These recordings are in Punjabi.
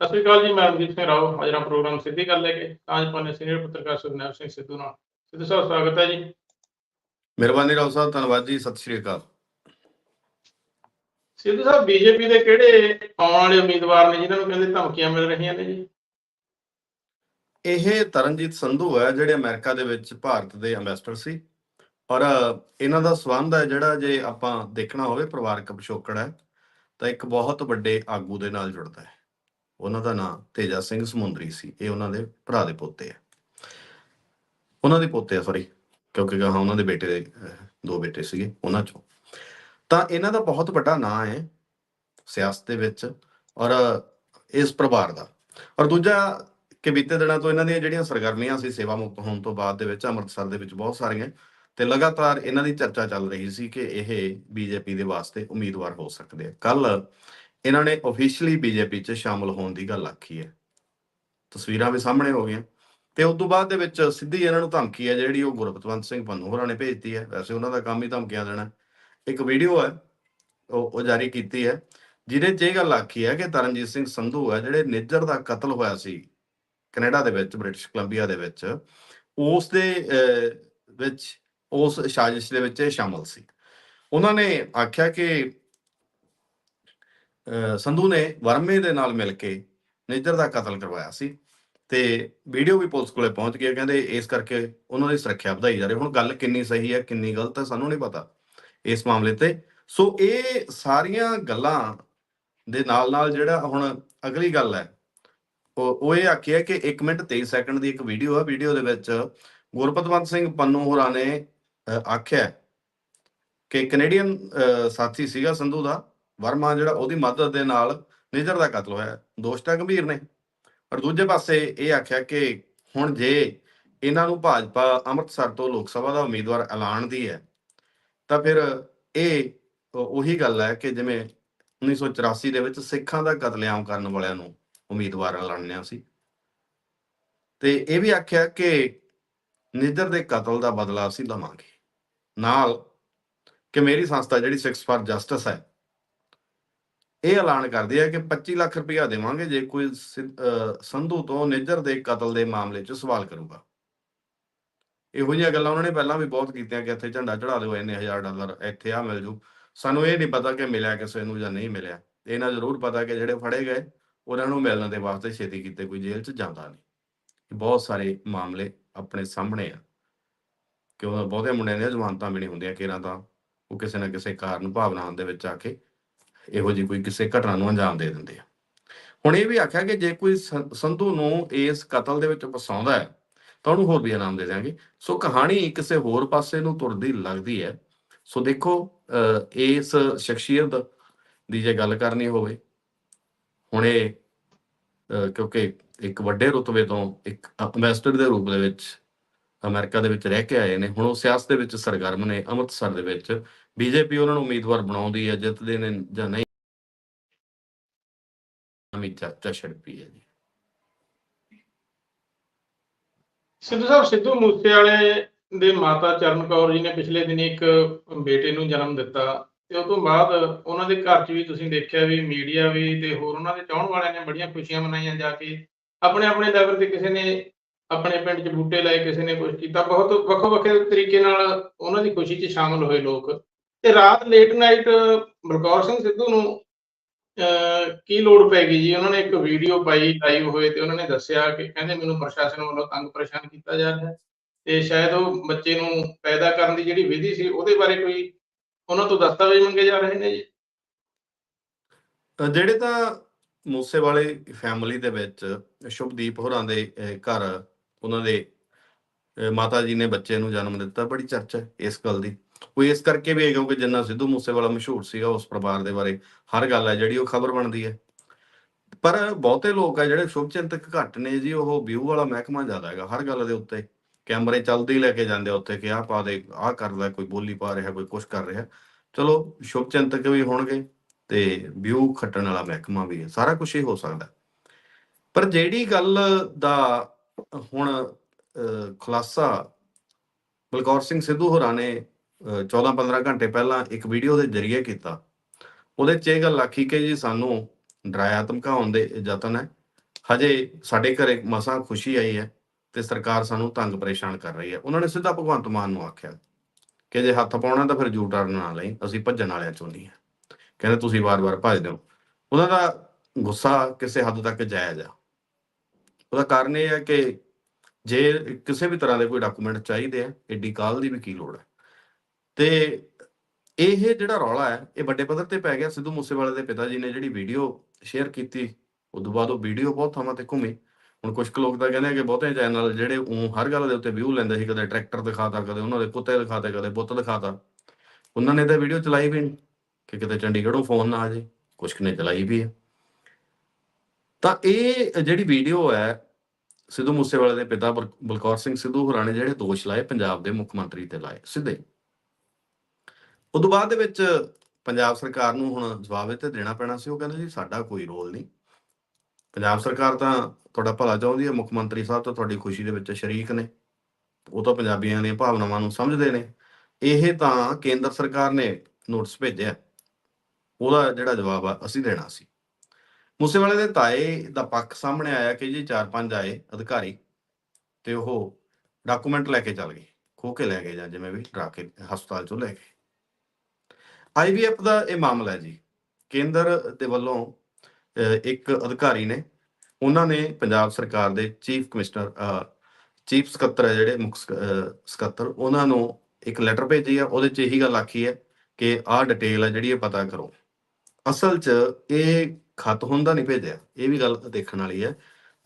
ਸਤਿ ਸ਼੍ਰੀ ਅਕਾਲ ਜੀ ਮੈਂ ਅਮਨਦੀਪ ਸਿੰਘ ਰਾਓ। ਹਾਜ਼ਰਾਂ ਪ੍ਰੋਗਰਾਮ ਸਿੱਧੀ ਗੱਲ ਲੈ ਕੇ ਅੱਜ ਪਾਣੇ ਸੀਨੀਅਰ ਪੱਤਰਕਾਰ ਸੁਖਨੈਬ ਸਿੰਘ ਸਿੱਧੂ ਨਾਲ। ਸਿੱਧੂ ਸਾਹਿਬ ਸਵਾਗਤ ਹੈ ਜੀ। ਮਿਹਰਬਾਨੀ ਰਾਓ ਸਾਹਿਬ ਧੰਨਵਾਦ ਜੀ। ਸਤਿ ਸ਼੍ਰੀ ਅਕਾਲ। ਸਿੱਧੂ ਸਾਹਿਬ ਬੀਜੇਪੀ ਦੇ ਕਿਹੜੇ ਆਉਣ ਵਾਲੇ ਉਮੀਦਵਾਰ ਨੇ ਜਿਨ੍ਹਾਂ ਨੂੰ ਕਹਿੰਦੇ ਧਮਕੀਆਂ ਮਿਲ ਰਹੀਆਂ ਨੇ ਜੀ? ਇਹ ਤਰਨਜੀਤ ਸੰਧੂ ਹੈ ਜਿਹੜੇ ਅਮਰੀਕਾ ਦੇ ਵਿੱਚ ਭਾਰਤ ਦੇ ਐਮਬੈਸਡਰ ਸੀ। ਔਰ ਇਹਨਾਂ ਦਾ ਸਬੰਧ ਹੈ ਜਿਹੜਾ ਜੇ ਆਪਾਂ ਦੇਖਣਾ ਹੋਵੇ ਪਰਿਵਾਰਕ ਪਿਛੋਕੜ ਹੈ ਤਾਂ ਇੱਕ ਬਹੁਤ ਵੱਡੇ ਆਗੂ ਦੇ ਨਾਲ ਜੁੜਦਾ ਹੈ। ਉਹਨਾਂ ਦਾ ਨਾਮ ਤੇਜਾ ਸਿੰਘ ਸਮੁੰਦਰੀ ਸੀ। ਇਹ ਉਹਨਾਂ ਦੇ ਭਰਾ ਦੇ ਪੋਤੇ ਹੈ ਉਹਨਾਂ ਦੇ ਪੋਤੇ ਆ ਸੌਰੀ ਕਿਉਂਕਿ ਗਾਹਾਂ ਉਹਨਾਂ ਦੇ ਬੇਟੇ ਦੇ ਦੋ ਬੇਟੇ ਸੀਗੇ ਉਹਨਾਂ ਚੋਂ। ਤਾਂ ਇਹਨਾਂ ਦਾ ਬਹੁਤ ਵੱਡਾ ਨਾਂ ਹੈ ਸਿਆਸਤ ਦੇ ਵਿੱਚ ਔਰ ਇਸ ਪਰਿਵਾਰ ਦਾ। ਔਰ ਦੂਜਾ ਕਿ ਬੀਤੇ ਦਿਨਾਂ ਤੋਂ ਇਹਨਾਂ ਦੀਆਂ ਜਿਹੜੀਆਂ ਸਰਗਰਮੀਆਂ ਸੀ, ਸੇਵਾ ਮੁਕਤ ਹੋਣ ਤੋਂ ਬਾਅਦ ਦੇ ਵਿੱਚ ਅੰਮ੍ਰਿਤਸਰ ਦੇ ਵਿੱਚ ਬਹੁਤ ਸਾਰੀਆਂ, ਤੇ ਲਗਾਤਾਰ ਇਹਨਾਂ ਦੀ ਚਰਚਾ ਚੱਲ ਰਹੀ ਸੀ ਕਿ ਇਹ ਬੀਜੇਪੀ ਦੇ ਵਾਸਤੇ ਉਮੀਦਵਾਰ ਹੋ ਸਕਦੇ ਆ। ਕੱਲ ਇਹਨਾਂ ਨੇ ਅਫੀਸ਼ੀਅਲੀ ਬੀਜੇਪੀ 'ਚ ਸ਼ਾਮਲ ਹੋਣ ਦੀ ਗੱਲ ਆਖੀ ਹੈ। ਤਸਵੀਰਾਂ ਵੀ ਸਾਹਮਣੇ ਹੋ ਗਈਆਂ। ਤੇ ਉਸ ਤੋਂ ਬਾਅਦ ਦੇ ਵਿੱਚ ਸਿੱਧੀ ਇਹਨਾਂ ਨੂੰ ਧਮਕੀ ਹੈ, ਜਿਹੜੀ ਉਹ ਗੁਰਪਤਵੰਤ ਸਿੰਘ ਪੰਨੂ ਹੋਰਾਂ ਨੇ ਭੇਜਤੀ ਹੈ। ਵੈਸੇ ਉਹਨਾਂ ਦਾ ਕੰਮ ਹੀ ਧਮਕੀਆਂ ਦੇਣਾ ਇੱਕ ਵੀਡੀਓ ਹੈ, ਉਹ ਉਹ ਜਾਰੀ ਕੀਤੀ ਹੈ, ਜਿਹਦੇ 'ਚ ਇਹ ਗੱਲ ਆਖੀ ਹੈ ਕਿ ਤਰਨਜੀਤ ਸਿੰਘ ਸੰਧੂ ਹੈ, ਜਿਹੜੇ ਨਿੱਜਰ ਦਾ ਕਤਲ ਹੋਇਆ ਸੀ ਕੈਨੇਡਾ ਦੇ ਵਿੱਚ, ਬ੍ਰਿਟਿਸ਼ ਕੋਲੰਬੀਆ ਦੇ ਵਿੱਚ, ਉਸ ਦੇ ਵਿੱਚ, ਉਸ ਸਾਜ਼ਿਸ਼ ਦੇ ਵਿੱਚ ਇਹ ਸ਼ਾਮਲ ਸੀ। ਉਹਨਾਂ ਨੇ ਆਖਿਆ ਕਿ ਸੰਧੂ ਨੇ ਵਰਮੇ ਦੇ ਨਾਲ ਮਿਲ ਕੇ ਨਿੱਜਰ ਦਾ ਕਤਲ ਕਰਵਾਇਆ ਸੀ ਤੇ ਵੀਡੀਓ ਵੀ ਪੁਲਿਸ ਕੋਲੇ ਪਹੁੰਚ ਗਈ ਕਹਿੰਦੇ ਇਸ ਕਰਕੇ ਉਹਨਾਂ ਦੀ ਸੁਰੱਖਿਆ ਵਧਾਈ ਜਾ ਰਹੀ ਹੁਣ ਗੱਲ ਕਿੰਨੀ ਸਹੀ ਹੈ ਕਿੰਨੀ ਗਲਤ ਹੈ ਸਾਨੂੰ ਨਹੀਂ ਪਤਾ ਇਸ ਮਾਮਲੇ ਤੇ। ਸੋ ਇਹ ਸਾਰੀਆਂ ਗੱਲਾਂ ਦੇ ਨਾਲ ਨਾਲ ਜਿਹੜਾ ਹੁਣ ਅਗਲੀ ਗੱਲ ਹੈ ਉਹ ਉਹ ਇਹ ਆਖਿਆ ਕਿ 1 ਮਿੰਟ 23 ਸੈਕਿੰਡ ਦੀ ਇੱਕ ਵੀਡੀਓ ਹੈ। ਵੀਡੀਓ ਦੇ ਵਿੱਚ ਗੁਰਪਤਵੰਤ ਸਿੰਘ ਪੰਨੂ ਹੋਰਾਂ ਨੇ ਆਖਿਆ ਕਿ ਕੈਨੇਡੀਅਨ ਅਹ, ਸਾਥੀ ਸੀਗਾ ਸੰਧੂ ਦਾ। ਵਰਮਾ ਜਿਹੜਾ ਉਹਦੀ ਮਦਦ ਦੇ ਨਾਲ ਨਿਜਰ ਦਾ ਕਤਲ ਹੋਇਆ। ਦੋਸ਼ ਤਾਂ ਗੰਭੀਰ ਨੇ। ਪਰ ਦੂਜੇ ਪਾਸੇ ਇਹ ਆਖਿਆ ਕਿ ਹੁਣ ਜੇ ਇਹਨਾਂ ਨੂੰ ਭਾਜਪਾ ਅੰਮ੍ਰਿਤਸਰ ਤੋਂ ਲੋਕ ਸਭਾ ਦਾ ਉਮੀਦਵਾਰ ਐਲਾਨਦੀ ਹੈ, ਤਾਂ ਫਿਰ ਇਹ ਉਹੀ ਗੱਲ ਹੈ ਕਿ ਜਿਵੇਂ 1984 ਦੇ ਵਿੱਚ ਸਿੱਖਾਂ ਦਾ ਕਤਲੇਆਮ ਕਰਨ ਵਾਲਿਆਂ ਨੂੰ ਉਮੀਦਵਾਰ ਐਲਾਨਿਆ ਸੀ। ਤੇ ਇਹ ਵੀ ਆਖਿਆ ਕਿ ਨਿੱਜਰ ਦੇ ਕਤਲ ਦਾ ਬਦਲਾ ਅਸੀਂ ਲਵਾਂਗੇ। ਨਾਲ ਕਿ ਮੇਰੀ ਸੰਸਥਾ ਜਿਹੜੀ ਸਿਕਸ ਫਾਰ ਜਸਟਿਸ ਹੈ ਇਹ ਐਲਾਨ ਕਰਦੀ ਹੈ ਕਿ 25 ਲੱਖ ਰੁਪਇਆ ਦੇਵਾਂਗੇ ਜੇ ਕੋਈ ਸੰਧੂ ਤੋਂ ਨਿੱਜਰ ਦੇ ਕਤਲ ਦੇ ਮਾਮਲੇ 'ਚ ਸਵਾਲ ਕਰੂਗਾ। ਇਹੋ ਜਿਹੀਆਂ ਗੱਲਾਂ ਉਹਨਾਂ ਨੇ ਪਹਿਲਾਂ ਵੀ ਬਹੁਤ ਕੀਤੀਆਂ ਕਿ ਇੱਥੇ ਝੰਡਾ ਚੜਾ ਦਿਓ, ਇੰਨੇ ਹਜ਼ਾਰ ਡਾਲਰ ਇੱਥੇ ਆ ਮਿਲ ਜੂ। ਸਾਨੂੰ ਇਹ ਨਹੀਂ ਪਤਾ ਕਿ ਮਿਲਿਆ ਕਿਸੇ ਨੂੰ ਜਾਂ ਨਹੀਂ ਮਿਲਿਆ। ਇਹਨਾਂ ਜ਼ਰੂਰ ਪਤਾ ਕਿ ਜਿਹੜੇ ਫੜੇ ਗਏ, ਉਹਨਾਂ ਨੂੰ ਮਿਲਣ ਦੇ ਵਾਸਤੇ ਛੇਤੀ ਕੀਤੇ ਕੋਈ ਜੇਲ੍ਹ 'ਚ ਜਾਂਦਾ ਨਹੀਂ। ਬਹੁਤ ਸਾਰੇ ਮਾਮਲੇ ਆਪਣੇ ਸਾਹਮਣੇ ਆ। ਕਿਉਂ? ਬਹੁਤੇ ਮੁੰਡਿਆਂ ਦੀਆਂ ਜ਼ਮਾਨਤਾਂ ਵੀ ਨਹੀਂ ਹੁੰਦੀਆਂ ਕਿ ਇਹਨਾਂ ਤਾਂ। ਉਹ ਕਿਸੇ ਨਾ ਕਿਸੇ ਕਾਰਨ ਭਾਵਨਾਵਾਂ ਦੇ ਵਿੱਚ ਆ ਕੇ ਇਹੋ ਜਿਹੀ ਕੋਈ ਕਿਸੇ ਘਟਨਾ ਨੂੰ ਅੰਜਾਮ ਦੇ ਦਿੰਦੇ ਆ। ਹੁਣ ਇਹ ਵੀ ਆਖਿਆ ਕਿ ਜੇ ਕੋਈ ਸੰਧੂ ਨੂੰ ਇਸ ਕਤਲ ਦੇ ਵਿੱਚ ਫਸਾਉਂਦਾ ਹੈ, ਤਾਂ ਉਹਨੂੰ ਹੋਰ ਵੀ ਇਨਾਮ ਦੇ ਦਿਆਂਗੇ। ਸੋ ਕਹਾਣੀ ਕਿਸੇ ਹੋਰ ਪਾਸੇ ਨੂੰ ਤੁਰਦੀ ਲੱਗਦੀ ਹੈ। ਸੋ ਦੇਖੋ ਇਸ ਸ਼ਖਸੀਅਤ ਦੀ ਜੇ ਗੱਲ ਕਰਨੀ ਹੋਵੇ, ਹੁਣ ਇਹ ਕਿਉਂਕਿ ਇੱਕ ਵੱਡੇ ਰੁਤਬੇ ਤੋਂ ਇੱਕ ਅੰਬੈਸਡਰ ਦੇ ਰੂਪ ਦੇ ਵਿੱਚ ਅਮਰੀਕਾ ਦੇ ਵਿੱਚ ਰਹਿ ਕੇ ਆਏ ਨੇ, ਹੁਣ ਉਹ ਸਿਆਸਤ ਦੇ ਵਿੱਚ ਸਰਗਰਮ ਨੇ, ਅੰਮ੍ਰਿਤਸਰ ਦੇ ਵਿੱਚ ਬੀਜੇਪੀ ਉਹਨਾਂ ਨੂੰ ਉਮੀਦਵਾਰ ਬਣਾਉਂਦੀ ਹੈ, ਜਿੱਤਦੇ ਨੇ ਜਾਂ ਨਹੀਂ। ਨਵੀਂ ਚਰਚਾ ਛਿੜਪੀ ਹੈ ਜੀ। ਸਿੱਧੂ ਸਾਹਿਬ, ਸਿੱਧੂ ਮੂਸੇਵਾਲੇ ਦੇ ਮਾਤਾ ਚਰਨ ਕੌਰ ਜੀ ਨੇ ਪਿਛਲੇ ਦਿਨੀ ਇੱਕ ਬੇਟੇ ਨੂੰ ਜਨਮ ਦਿੱਤਾ ਤੇ ਉਸ ਤੋਂ ਬਾਅਦ ਉਹਨਾਂ ਦੇ ਘਰ 'ਚ ਵੀ ਤੁਸੀਂ ਦੇਖਿਆ ਵੀ ਮੀਡੀਆ ਵੀ ਤੇ ਹੋਰ ਉਹਨਾਂ ਦੇ ਚਾਹਣ ਵਾਲਿਆਂ ਨੇ ਬੜੀਆਂ ਖੁਸ਼ੀਆਂ ਮਨਾਈਆਂ ਜਾ ਕੇ ਆਪਣੇ ਆਪਣੇ ਲੈਵਲ ਤੇ ਕਿਸੇ ਨੇ ਆਪਣੇ ਪਿੰਡ 'ਚ ਬੂਟੇ ਲਾਏ, ਕਿਸੇ ਨੇ ਕੁਝ ਕੀਤਾ। ਬਹੁਤ ਵੱਖੋ ਵੱਖਰੇ ਤਰੀਕੇ ਨਾਲ ਉਹਨਾਂ ਦੀ ਖੁਸ਼ੀ 'ਚ ਸ਼ਾਮਲ ਹੋਏ ਲੋਕ। ਤੇ ਰਾਤ ਲੇਟ ਨਾਈਟ ਬਲਕੌਰ ਸਿੰਘ ਸਿੱਧੂ ਨੂੰ ਕੀ ਲੋੜ ਪੈ ਗਈ ਜੀ? ਉਹਨਾਂ ਨੇ ਇੱਕ ਵੀਡੀਓ ਪਾਈ ਲਾਈਵ ਹੋਏ ਤੇ ਉਹਨਾਂ ਨੇ ਦੱਸਿਆ ਕਿ ਕਹਿੰਦੇ ਮੈਨੂੰ ਪ੍ਰਸ਼ਾਸਨ ਵੱਲੋਂ ਤੰਗ ਪਰੇਸ਼ਾਨ ਕੀਤਾ ਜਾ ਰਿਹਾ ਤੇ ਸ਼ਾਇਦ ਉਹ ਬੱਚੇ ਨੂੰ ਪੈਦਾ ਕਰਨ ਦੀ ਜਿਹੜੀ ਵਿਧੀ ਸੀ ਉਹਦੇ ਬਾਰੇ ਕੋਈ ਉਹਨਾਂ ਤੋਂ ਦਸਤਾਵੇਜ਼ ਮੰਗੇ ਜਾ ਰਹੇ ਨੇ ਜੀ? ਜਿਹੜੇ ਤਾਂ ਮੂਸੇ ਵਾਲੇ ਫੈਮਿਲੀ ਦੇ ਵਿੱਚ ਸ਼ੁਭਦੀਪ ਹੋਰਾਂ ਦੇ ਘਰ ਉਹਨਾਂ ਦੇ ਮਾਤਾ ਜੀ ਨੇ ਬੱਚੇ ਨੂੰ ਜਨਮ ਦਿੱਤਾ, ਬੜੀ ਚਰਚਾ ਇਸ ਗੱਲ ਦੀ। ਉਹ ਇਸ ਕਰਕੇ ਵੀ ਹੈ ਕਿਉਂਕਿ ਜਿੰਨਾ ਸਿੱਧੂ ਮੂਸੇਵਾਲਾ ਮਸ਼ਹੂਰ ਸੀਗਾ ਉਸ ਪਰਿਵਾਰ ਦੇ ਬਾਰੇ ਹਰ ਗੱਲ ਹੈ ਜਿਹੜੀ ਉਹ ਖਬਰ ਬਣਦੀ ਹੈ। ਪਰ ਬਹੁਤੇ ਲੋਕ ਆ ਜਿਹੜੇ ਸ਼ੁਭਚਿੰਤਕ ਘੱਟ ਨੇ ਜੀ ਉਹ ਵਿਊ ਵਾਲਾ ਮਹਿਕਮਾ ਜ਼ਿਆਦਾ ਹੈਗਾ ਹਰ ਗੱਲ ਦੇ ਉੱਤੇ। ਕੈਮਰੇ ਚੱਲਦੇ ਹੀ ਲੈ ਕੇ ਜਾਂਦੇ ਉੱਥੇ ਕਿ ਆਹ ਪਾ ਦੇ ਆਹ ਕਰਦਾ ਕੋਈ ਬੋਲੀ ਪਾ ਰਿਹਾ ਕੋਈ ਕੁਝ ਕਰ ਰਿਹਾ। ਚਲੋ ਸ਼ੁਭ ਚਿੰਤਕ ਵੀ ਹੋਣਗੇ ਤੇ ਵਿਊ ਖੱਟਣ ਵਾਲਾ ਮਹਿਕਮਾ ਵੀ ਹੈ ਸਾਰਾ ਕੁਝ ਹੀ ਹੋ ਸਕਦਾ। ਪਰ ਜਿਹੜੀ ਗੱਲ ਦਾ ਹੁਣ ਅਹ, ਖੁਲਾਸਾ ਬਲਕੌਰ ਸਿੰਘ ਸਿੱਧੂ ਹੋਰਾਂ ਨੇ 14-15 ਘੰਟੇ ਪਹਿਲਾਂ ਇੱਕ ਵੀਡੀਓ ਦੇ ਜ਼ਰੀਏ ਕੀਤਾ। ਉਹਦੇ 'ਚ ਇਹ ਗੱਲ ਆਖੀ ਕਿ ਜੀ ਸਾਨੂੰ ਡਰਾਇਆ, ਧਮਕਾਉਣ ਦੇ ਯਤਨ ਹੈ। ਹਜੇ ਸਾਡੇ ਘਰੇ ਮਸਾਂ ਖੁਸ਼ੀ ਆਈ ਹੈ ਤੇ ਸਰਕਾਰ ਸਾਨੂੰ ਤੰਗ ਪਰੇਸ਼ਾਨ ਕਰ ਰਹੀ ਹੈ। ਉਹਨਾਂ ਨੇ ਸਿੱਧਾ ਭਗਵੰਤ ਮਾਨ ਨੂੰ ਆਖਿਆ ਕਿ ਜੇ ਹੱਥ ਪਾਉਣਾ ਤਾਂ ਫਿਰ ਜੂ ਟਰਨ ਨਾ ਲਈ, ਅਸੀਂ ਭੱਜਣ ਵਾਲਿਆਂ ਚੋਂ ਨਹੀਂ ਆ ਕਹਿੰਦੇ ਤੁਸੀਂ ਵਾਰ-ਵਾਰ ਭੱਜਦੇ ਹੋ ਉਹਨਾਂ ਦਾ ਗੁੱਸਾ ਕਿਸੇ ਹੱਦ ਤੱਕ ਜਾਇਜ਼ ਆ। ਉਹਦਾ ਕਾਰਨ ਇਹ ਹੈ ਕਿ ਜੇ ਕਿਸੇ ਵੀ ਤਰ੍ਹਾਂ ਦੇ ਕੋਈ ਡਾਕੂਮੈਂਟ ਚਾਹੀਦੇ ਆ, ਏਡੀ ਕਾਲ ਦੀ ਵੀ ਕੀ ਲੋੜ ਹੈ? ਤੇ ਇਹ ਜਿਹੜਾ ਰੌਲਾ ਹੈ, ਇਹ ਵੱਡੇ ਪੱਧਰ ਤੇ ਪੈ ਗਿਆ। ਸਿੱਧੂ ਮੂਸੇਵਾਲੇ ਦੇ ਪਿਤਾ ਜੀ ਨੇ ਜਿਹੜੀ ਵੀਡੀਓ ਸ਼ੇਅਰ ਕੀਤੀ ਉਦੋਂ ਬਾਅਦ ਉਹ ਵੀਡੀਓ ਬਹੁਤ ਥਾਵਾਂ ਤੇ ਘੁੰਮੀ। ਹੁਣ ਕੁਝ ਕੁ ਲੋਕ ਤਾਂ ਕਹਿੰਦੇ ਆ ਕਿ ਬਹੁਤੇ ਚੈਨਲ ਜਿਹੜੇ ਉਹ ਹਰ ਗੱਲ ਦੇ ਉੱਤੇ ਵਿਊ ਲੈਂਦੇ ਸੀ, ਕਦੇ ਟਰੈਕਟਰ ਦਿਖਾਤਾ, ਕਦੇ ਉਹਨਾਂ ਦੇ ਕੁੱਤੇ ਦਿਖਾਤੇ, ਕਦੇ ਬੁੱਤ ਦਿਖਾਤਾ। ਉਹਨਾਂ ਨੇ ਤਾਂ ਵੀਡੀਓ ਚਲਾਈ ਵੀ ਨਹੀਂ ਕਿ ਕਿਤੇ ਚੰਡੀਗੜ੍ਹੋਂ ਫੋਨ ਨਾ ਆ ਜੇ ਕੁਝ ਨੇ ਚਲਾਈ ਵੀ ਹੈ ਤਾਂ ਇਹ ਜਿਹੜੀ ਵੀਡੀਓ ਹੈ, ਸਿੱਧੂ ਮੂਸੇਵਾਲੇ ਦੇ ਪਿਤਾ ਬਲ- ਬਲਕੌਰ ਸਿੰਘ ਸਿੱਧੂ ਹੋਰਾਂ ਨੇ ਜਿਹੜੇ ਦੋਸ਼ ਲਾਏ, ਪੰਜਾਬ ਦੇ ਮੁੱਖ ਮੰਤਰੀ ਤੇ ਲਾਏ ਸਿੱਧੇ। ਉਦੋਂ ਬਾਅਦ ਦੇ ਵਿੱਚ ਪੰਜਾਬ ਸਰਕਾਰ ਨੂੰ ਹੁਣ ਜਵਾਬ ਇਹ ਤੇ ਦੇਣਾ ਪੈਣਾ ਸੀ, ਉਹ ਕਹਿੰਦੇ ਜੀ ਸਾਡਾ ਕੋਈ ਰੋਲ ਨਹੀਂ। ਪੰਜਾਬ ਸਰਕਾਰ ਤਾਂ ਤੁਹਾਡਾ ਭਲਾ ਚਾਹੁੰਦੀ ਹੈ, ਮੁੱਖ ਮੰਤਰੀ ਸਾਹਿਬ ਤਾਂ ਤੁਹਾਡੀ ਖੁਸ਼ੀ ਦੇ ਵਿੱਚ ਸ਼ਰੀਕ ਨੇ। ਉਹ ਤਾਂ ਪੰਜਾਬੀਆਂ ਦੀਆਂ ਭਾਵਨਾਵਾਂ ਨੂੰ ਸਮਝਦੇ ਨੇ। ਇਹ ਤਾਂ ਕੇਂਦਰ ਸਰਕਾਰ ਨੇ ਨੋਟਿਸ ਭੇਜਿਆ। ਉਹਦਾ ਜਿਹੜਾ ਜਵਾਬ ਆ, ਅਸੀਂ ਦੇਣਾ ਸੀ। ਮੂਸੇਵਾਲੇ ਦੇ ਤਾਏ ਦਾ ਪੱਖ ਸਾਹਮਣੇ ਆਇਆ ਕਿ ਜੀ ਚਾਰ ਪੰਜ ਆਏ ਅਧਿਕਾਰੀ ਤੇ ਉਹ ਡਾਕੂਮੈਂਟ ਲੈ ਕੇ ਚੱਲ ਗਏ ਖੋ ਕੇ ਲੈ ਗਏ ਜਾਂ ਜਿਵੇਂ ਵੀ, ਡਰਾ ਕੇ ਹਸਪਤਾਲ ਚੋਂ ਲੈ ਗਏ। ਆਈਵੀਐਫ ਦਾ ਇਹ ਮਾਮਲਾ ਹੈ ਜੀ। ਕੇਂਦਰ ਦੇ ਵੱਲੋਂ ਇੱਕ ਅਧਿਕਾਰੀ ਨੇ, ਉਹਨਾਂ ਨੇ ਪੰਜਾਬ ਸਰਕਾਰ ਦੇ ਚੀਫ ਕਮਿਸ਼ਨਰ ਚੀਫ ਸਕੱਤਰ ਹੈ ਜਿਹੜੇ ਮੁੱਖ ਸਕ- ਸਕੱਤਰ, ਉਹਨਾਂ ਨੂੰ ਇੱਕ ਲੈਟਰ ਭੇਜੀ ਆ। ਉਹਦੇ 'ਚ ਇਹੀ ਗੱਲ ਆਖੀ ਹੈ ਕਿ ਆਹ ਡਿਟੇਲ ਹੈ ਜਿਹੜੀ ਇਹ ਪਤਾ ਕਰੋ। ਅਸਲ 'ਚ ਇਹ ਖਤ ਹੁੰਦਾ ਨਹੀਂ ਭੇਜਿਆ। ਇਹ ਵੀ ਗੱਲ ਦੇਖਣ ਵਾਲੀ ਹੈ।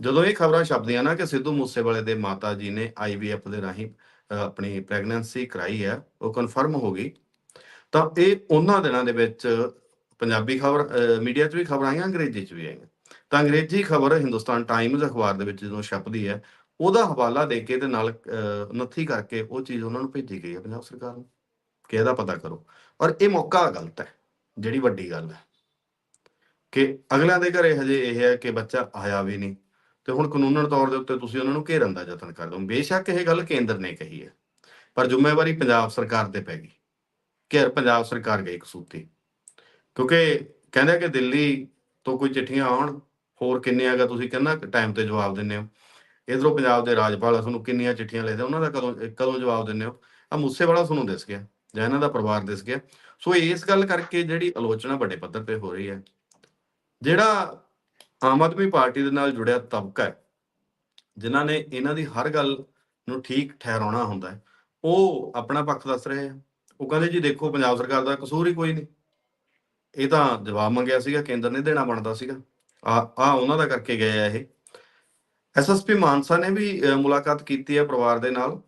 ਜਦੋਂ ਇਹ ਖਬਰਾਂ ਛਪਦੀਆਂ ਨਾ ਕਿ ਸਿੱਧੂ ਮੂਸੇਵਾਲੇ ਦੇ ਮਾਤਾ ਜੀ ਨੇ ਆਈਵੀਐਫ ਦੇ ਰਾਹੀਂ ਆਪਣੀ ਪ੍ਰੈਗਨੈਂਸੀ ਕਰਾਈ ਹੈ, ਉਹ ਕਨਫਰਮ ਹੋ ਗਈ। ਤਾਂ ਇਹ ਉਹਨਾਂ ਦਿਨਾਂ ਦੇ ਵਿੱਚ ਪੰਜਾਬੀ ਖਬਰ ਮੀਡੀਆ 'ਚ ਵੀ ਖਬਰ ਆਈਆਂ, ਅੰਗਰੇਜ਼ੀ 'ਚ ਵੀ ਆਈਆਂ। ਤਾਂ ਅੰਗਰੇਜ਼ੀ ਖਬਰ ਹਿੰਦੁਸਤਾਨ ਟਾਈਮਜ਼ ਅਖਬਾਰ ਦੇ ਵਿੱਚ ਜਦੋਂ ਛਪਦੀ ਹੈ, ਉਹਦਾ ਹਵਾਲਾ ਦੇ ਕੇ ਤੇ ਨਾਲ ਨੱਥੀ ਕਰਕੇ ਉਹ ਚੀਜ਼ ਉਹਨਾਂ ਨੂੰ ਭੇਜੀ ਗਈ ਹੈ ਪੰਜਾਬ ਸਰਕਾਰ ਨੂੰ, ਕਿ ਇਹਦਾ ਪਤਾ ਕਰੋ। ਔਰ ਇਹ ਮੌਕਾ ਗਲਤ ਹੈ, ਜਿਹੜੀ ਵੱਡੀ ਗੱਲ ਹੈ। ਕਿ ਅਗਲਿਆਂ ਦੇ ਘਰੇ ਹਜੇ ਇਹ ਹੈ ਕਿ ਬੱਚਾ ਆਇਆ ਵੀ ਨਹੀਂ, ਤੇ ਹੁਣ ਕਾਨੂੰਨਨ ਤੌਰ ਦੇ ਉੱਤੇ ਤੁਸੀਂ ਉਹਨਾਂ ਨੂੰ ਘੇਰਨ ਦਾ ਯਤਨ ਕਰਦੇ ਹੋ ਬੇਸ਼ੱਕ ਇਹ ਗੱਲ ਕੇਂਦਰ ਨੇ ਕਹੀ ਹੈ, ਪਰ ਜ਼ਿੰਮੇਵਾਰੀ ਪੰਜਾਬ ਸਰਕਾਰ ਤੇ ਪੈ ਗਈ। ਘੇਰ ਪੰਜਾਬ ਸਰਕਾਰ ਗਈ ਕਸੂਤੀ। ਕਿਉਂਕਿ ਕਹਿੰਦੇ ਕਿ ਦਿੱਲੀ ਤੋਂ ਕੋਈ ਚਿੱਠੀਆਂ ਆਉਣ, ਹੋਰ ਕਿੰਨੇ ਹੈਗਾ ਤੁਸੀਂ ਕਿੰਨਾ ਟਾਈਮ ਤੇ ਜਵਾਬ ਦਿੰਦੇ ਹੋ? ਇਧਰੋਂ ਪੰਜਾਬ ਦੇ ਰਾਜਪਾਲ ਤੁਹਾਨੂੰ ਕਿੰਨੀਆਂ ਚਿੱਠੀਆਂ ਲਿਖਦੇ ਉਹਨਾਂ ਦਾ ਕਦੋਂ ਕਦੋਂ ਜਵਾਬ ਦਿੰਦੇ ਹੋ? ਆ ਮੂਸੇ ਵਾਲਾ ਤੁਹਾਨੂੰ ਦਿਸ ਗਿਆ, ਜਾਂ ਇਹਨਾਂ ਦਾ ਪਰਿਵਾਰ ਦਿਸ ਗਿਆ। ਸੋ ਇਸ ਗੱਲ ਕਰਕੇ ਜਿਹੜੀ ਆਲੋਚਨਾ ਵੱਡੇ ਪੱਧਰ ਤੇ ਹੋ ਰਹੀ ਹੈ, ਜਿਹੜਾ ਆਮ ਆਦਮੀ ਪਾਰਟੀ ਦੇ ਨਾਲ ਜੁੜਿਆ ਤਬਕਾ ਹੈ, ਜਿਨ੍ਹਾਂ ਨੇ ਇਹਨਾਂ ਦੀ ਹਰ ਗੱਲ ਨੂੰ ਠੀਕ ਠਹਿਰਾਉਣਾ ਹੁੰਦਾ ਹੈ, ਉਹ ਆਪਣਾ ਪੱਖ ਦੱਸ ਰਹੇ ਆ। ਉਹ ਕਹਿੰਦੇ ਜੀ ਦੇਖੋ ਪੰਜਾਬ ਸਰਕਾਰ ਦਾ ਕਸੂਰ ਹੀ ਕੋਈ ਨਹੀਂ। ਇਹ ਤਾਂ ਜਵਾਬ ਮੰਗਿਆ ਸੀਗਾ, ਕੇਂਦਰ ਨੇ ਦੇਣਾ ਬਣਦਾ ਸੀਗਾ। ਆ ਆ ਉਹਨਾਂ ਦਾ ਕਰਕੇ ਗਏ ਆ ਇਹ। ਐਸਐਸਪੀ ਮਾਨਸਾ ਨੇ ਵੀ ਮੁਲਾਕਾਤ ਕੀਤੀ ਹੈ ਪਰਿਵਾਰ ਦੇ ਨਾਲ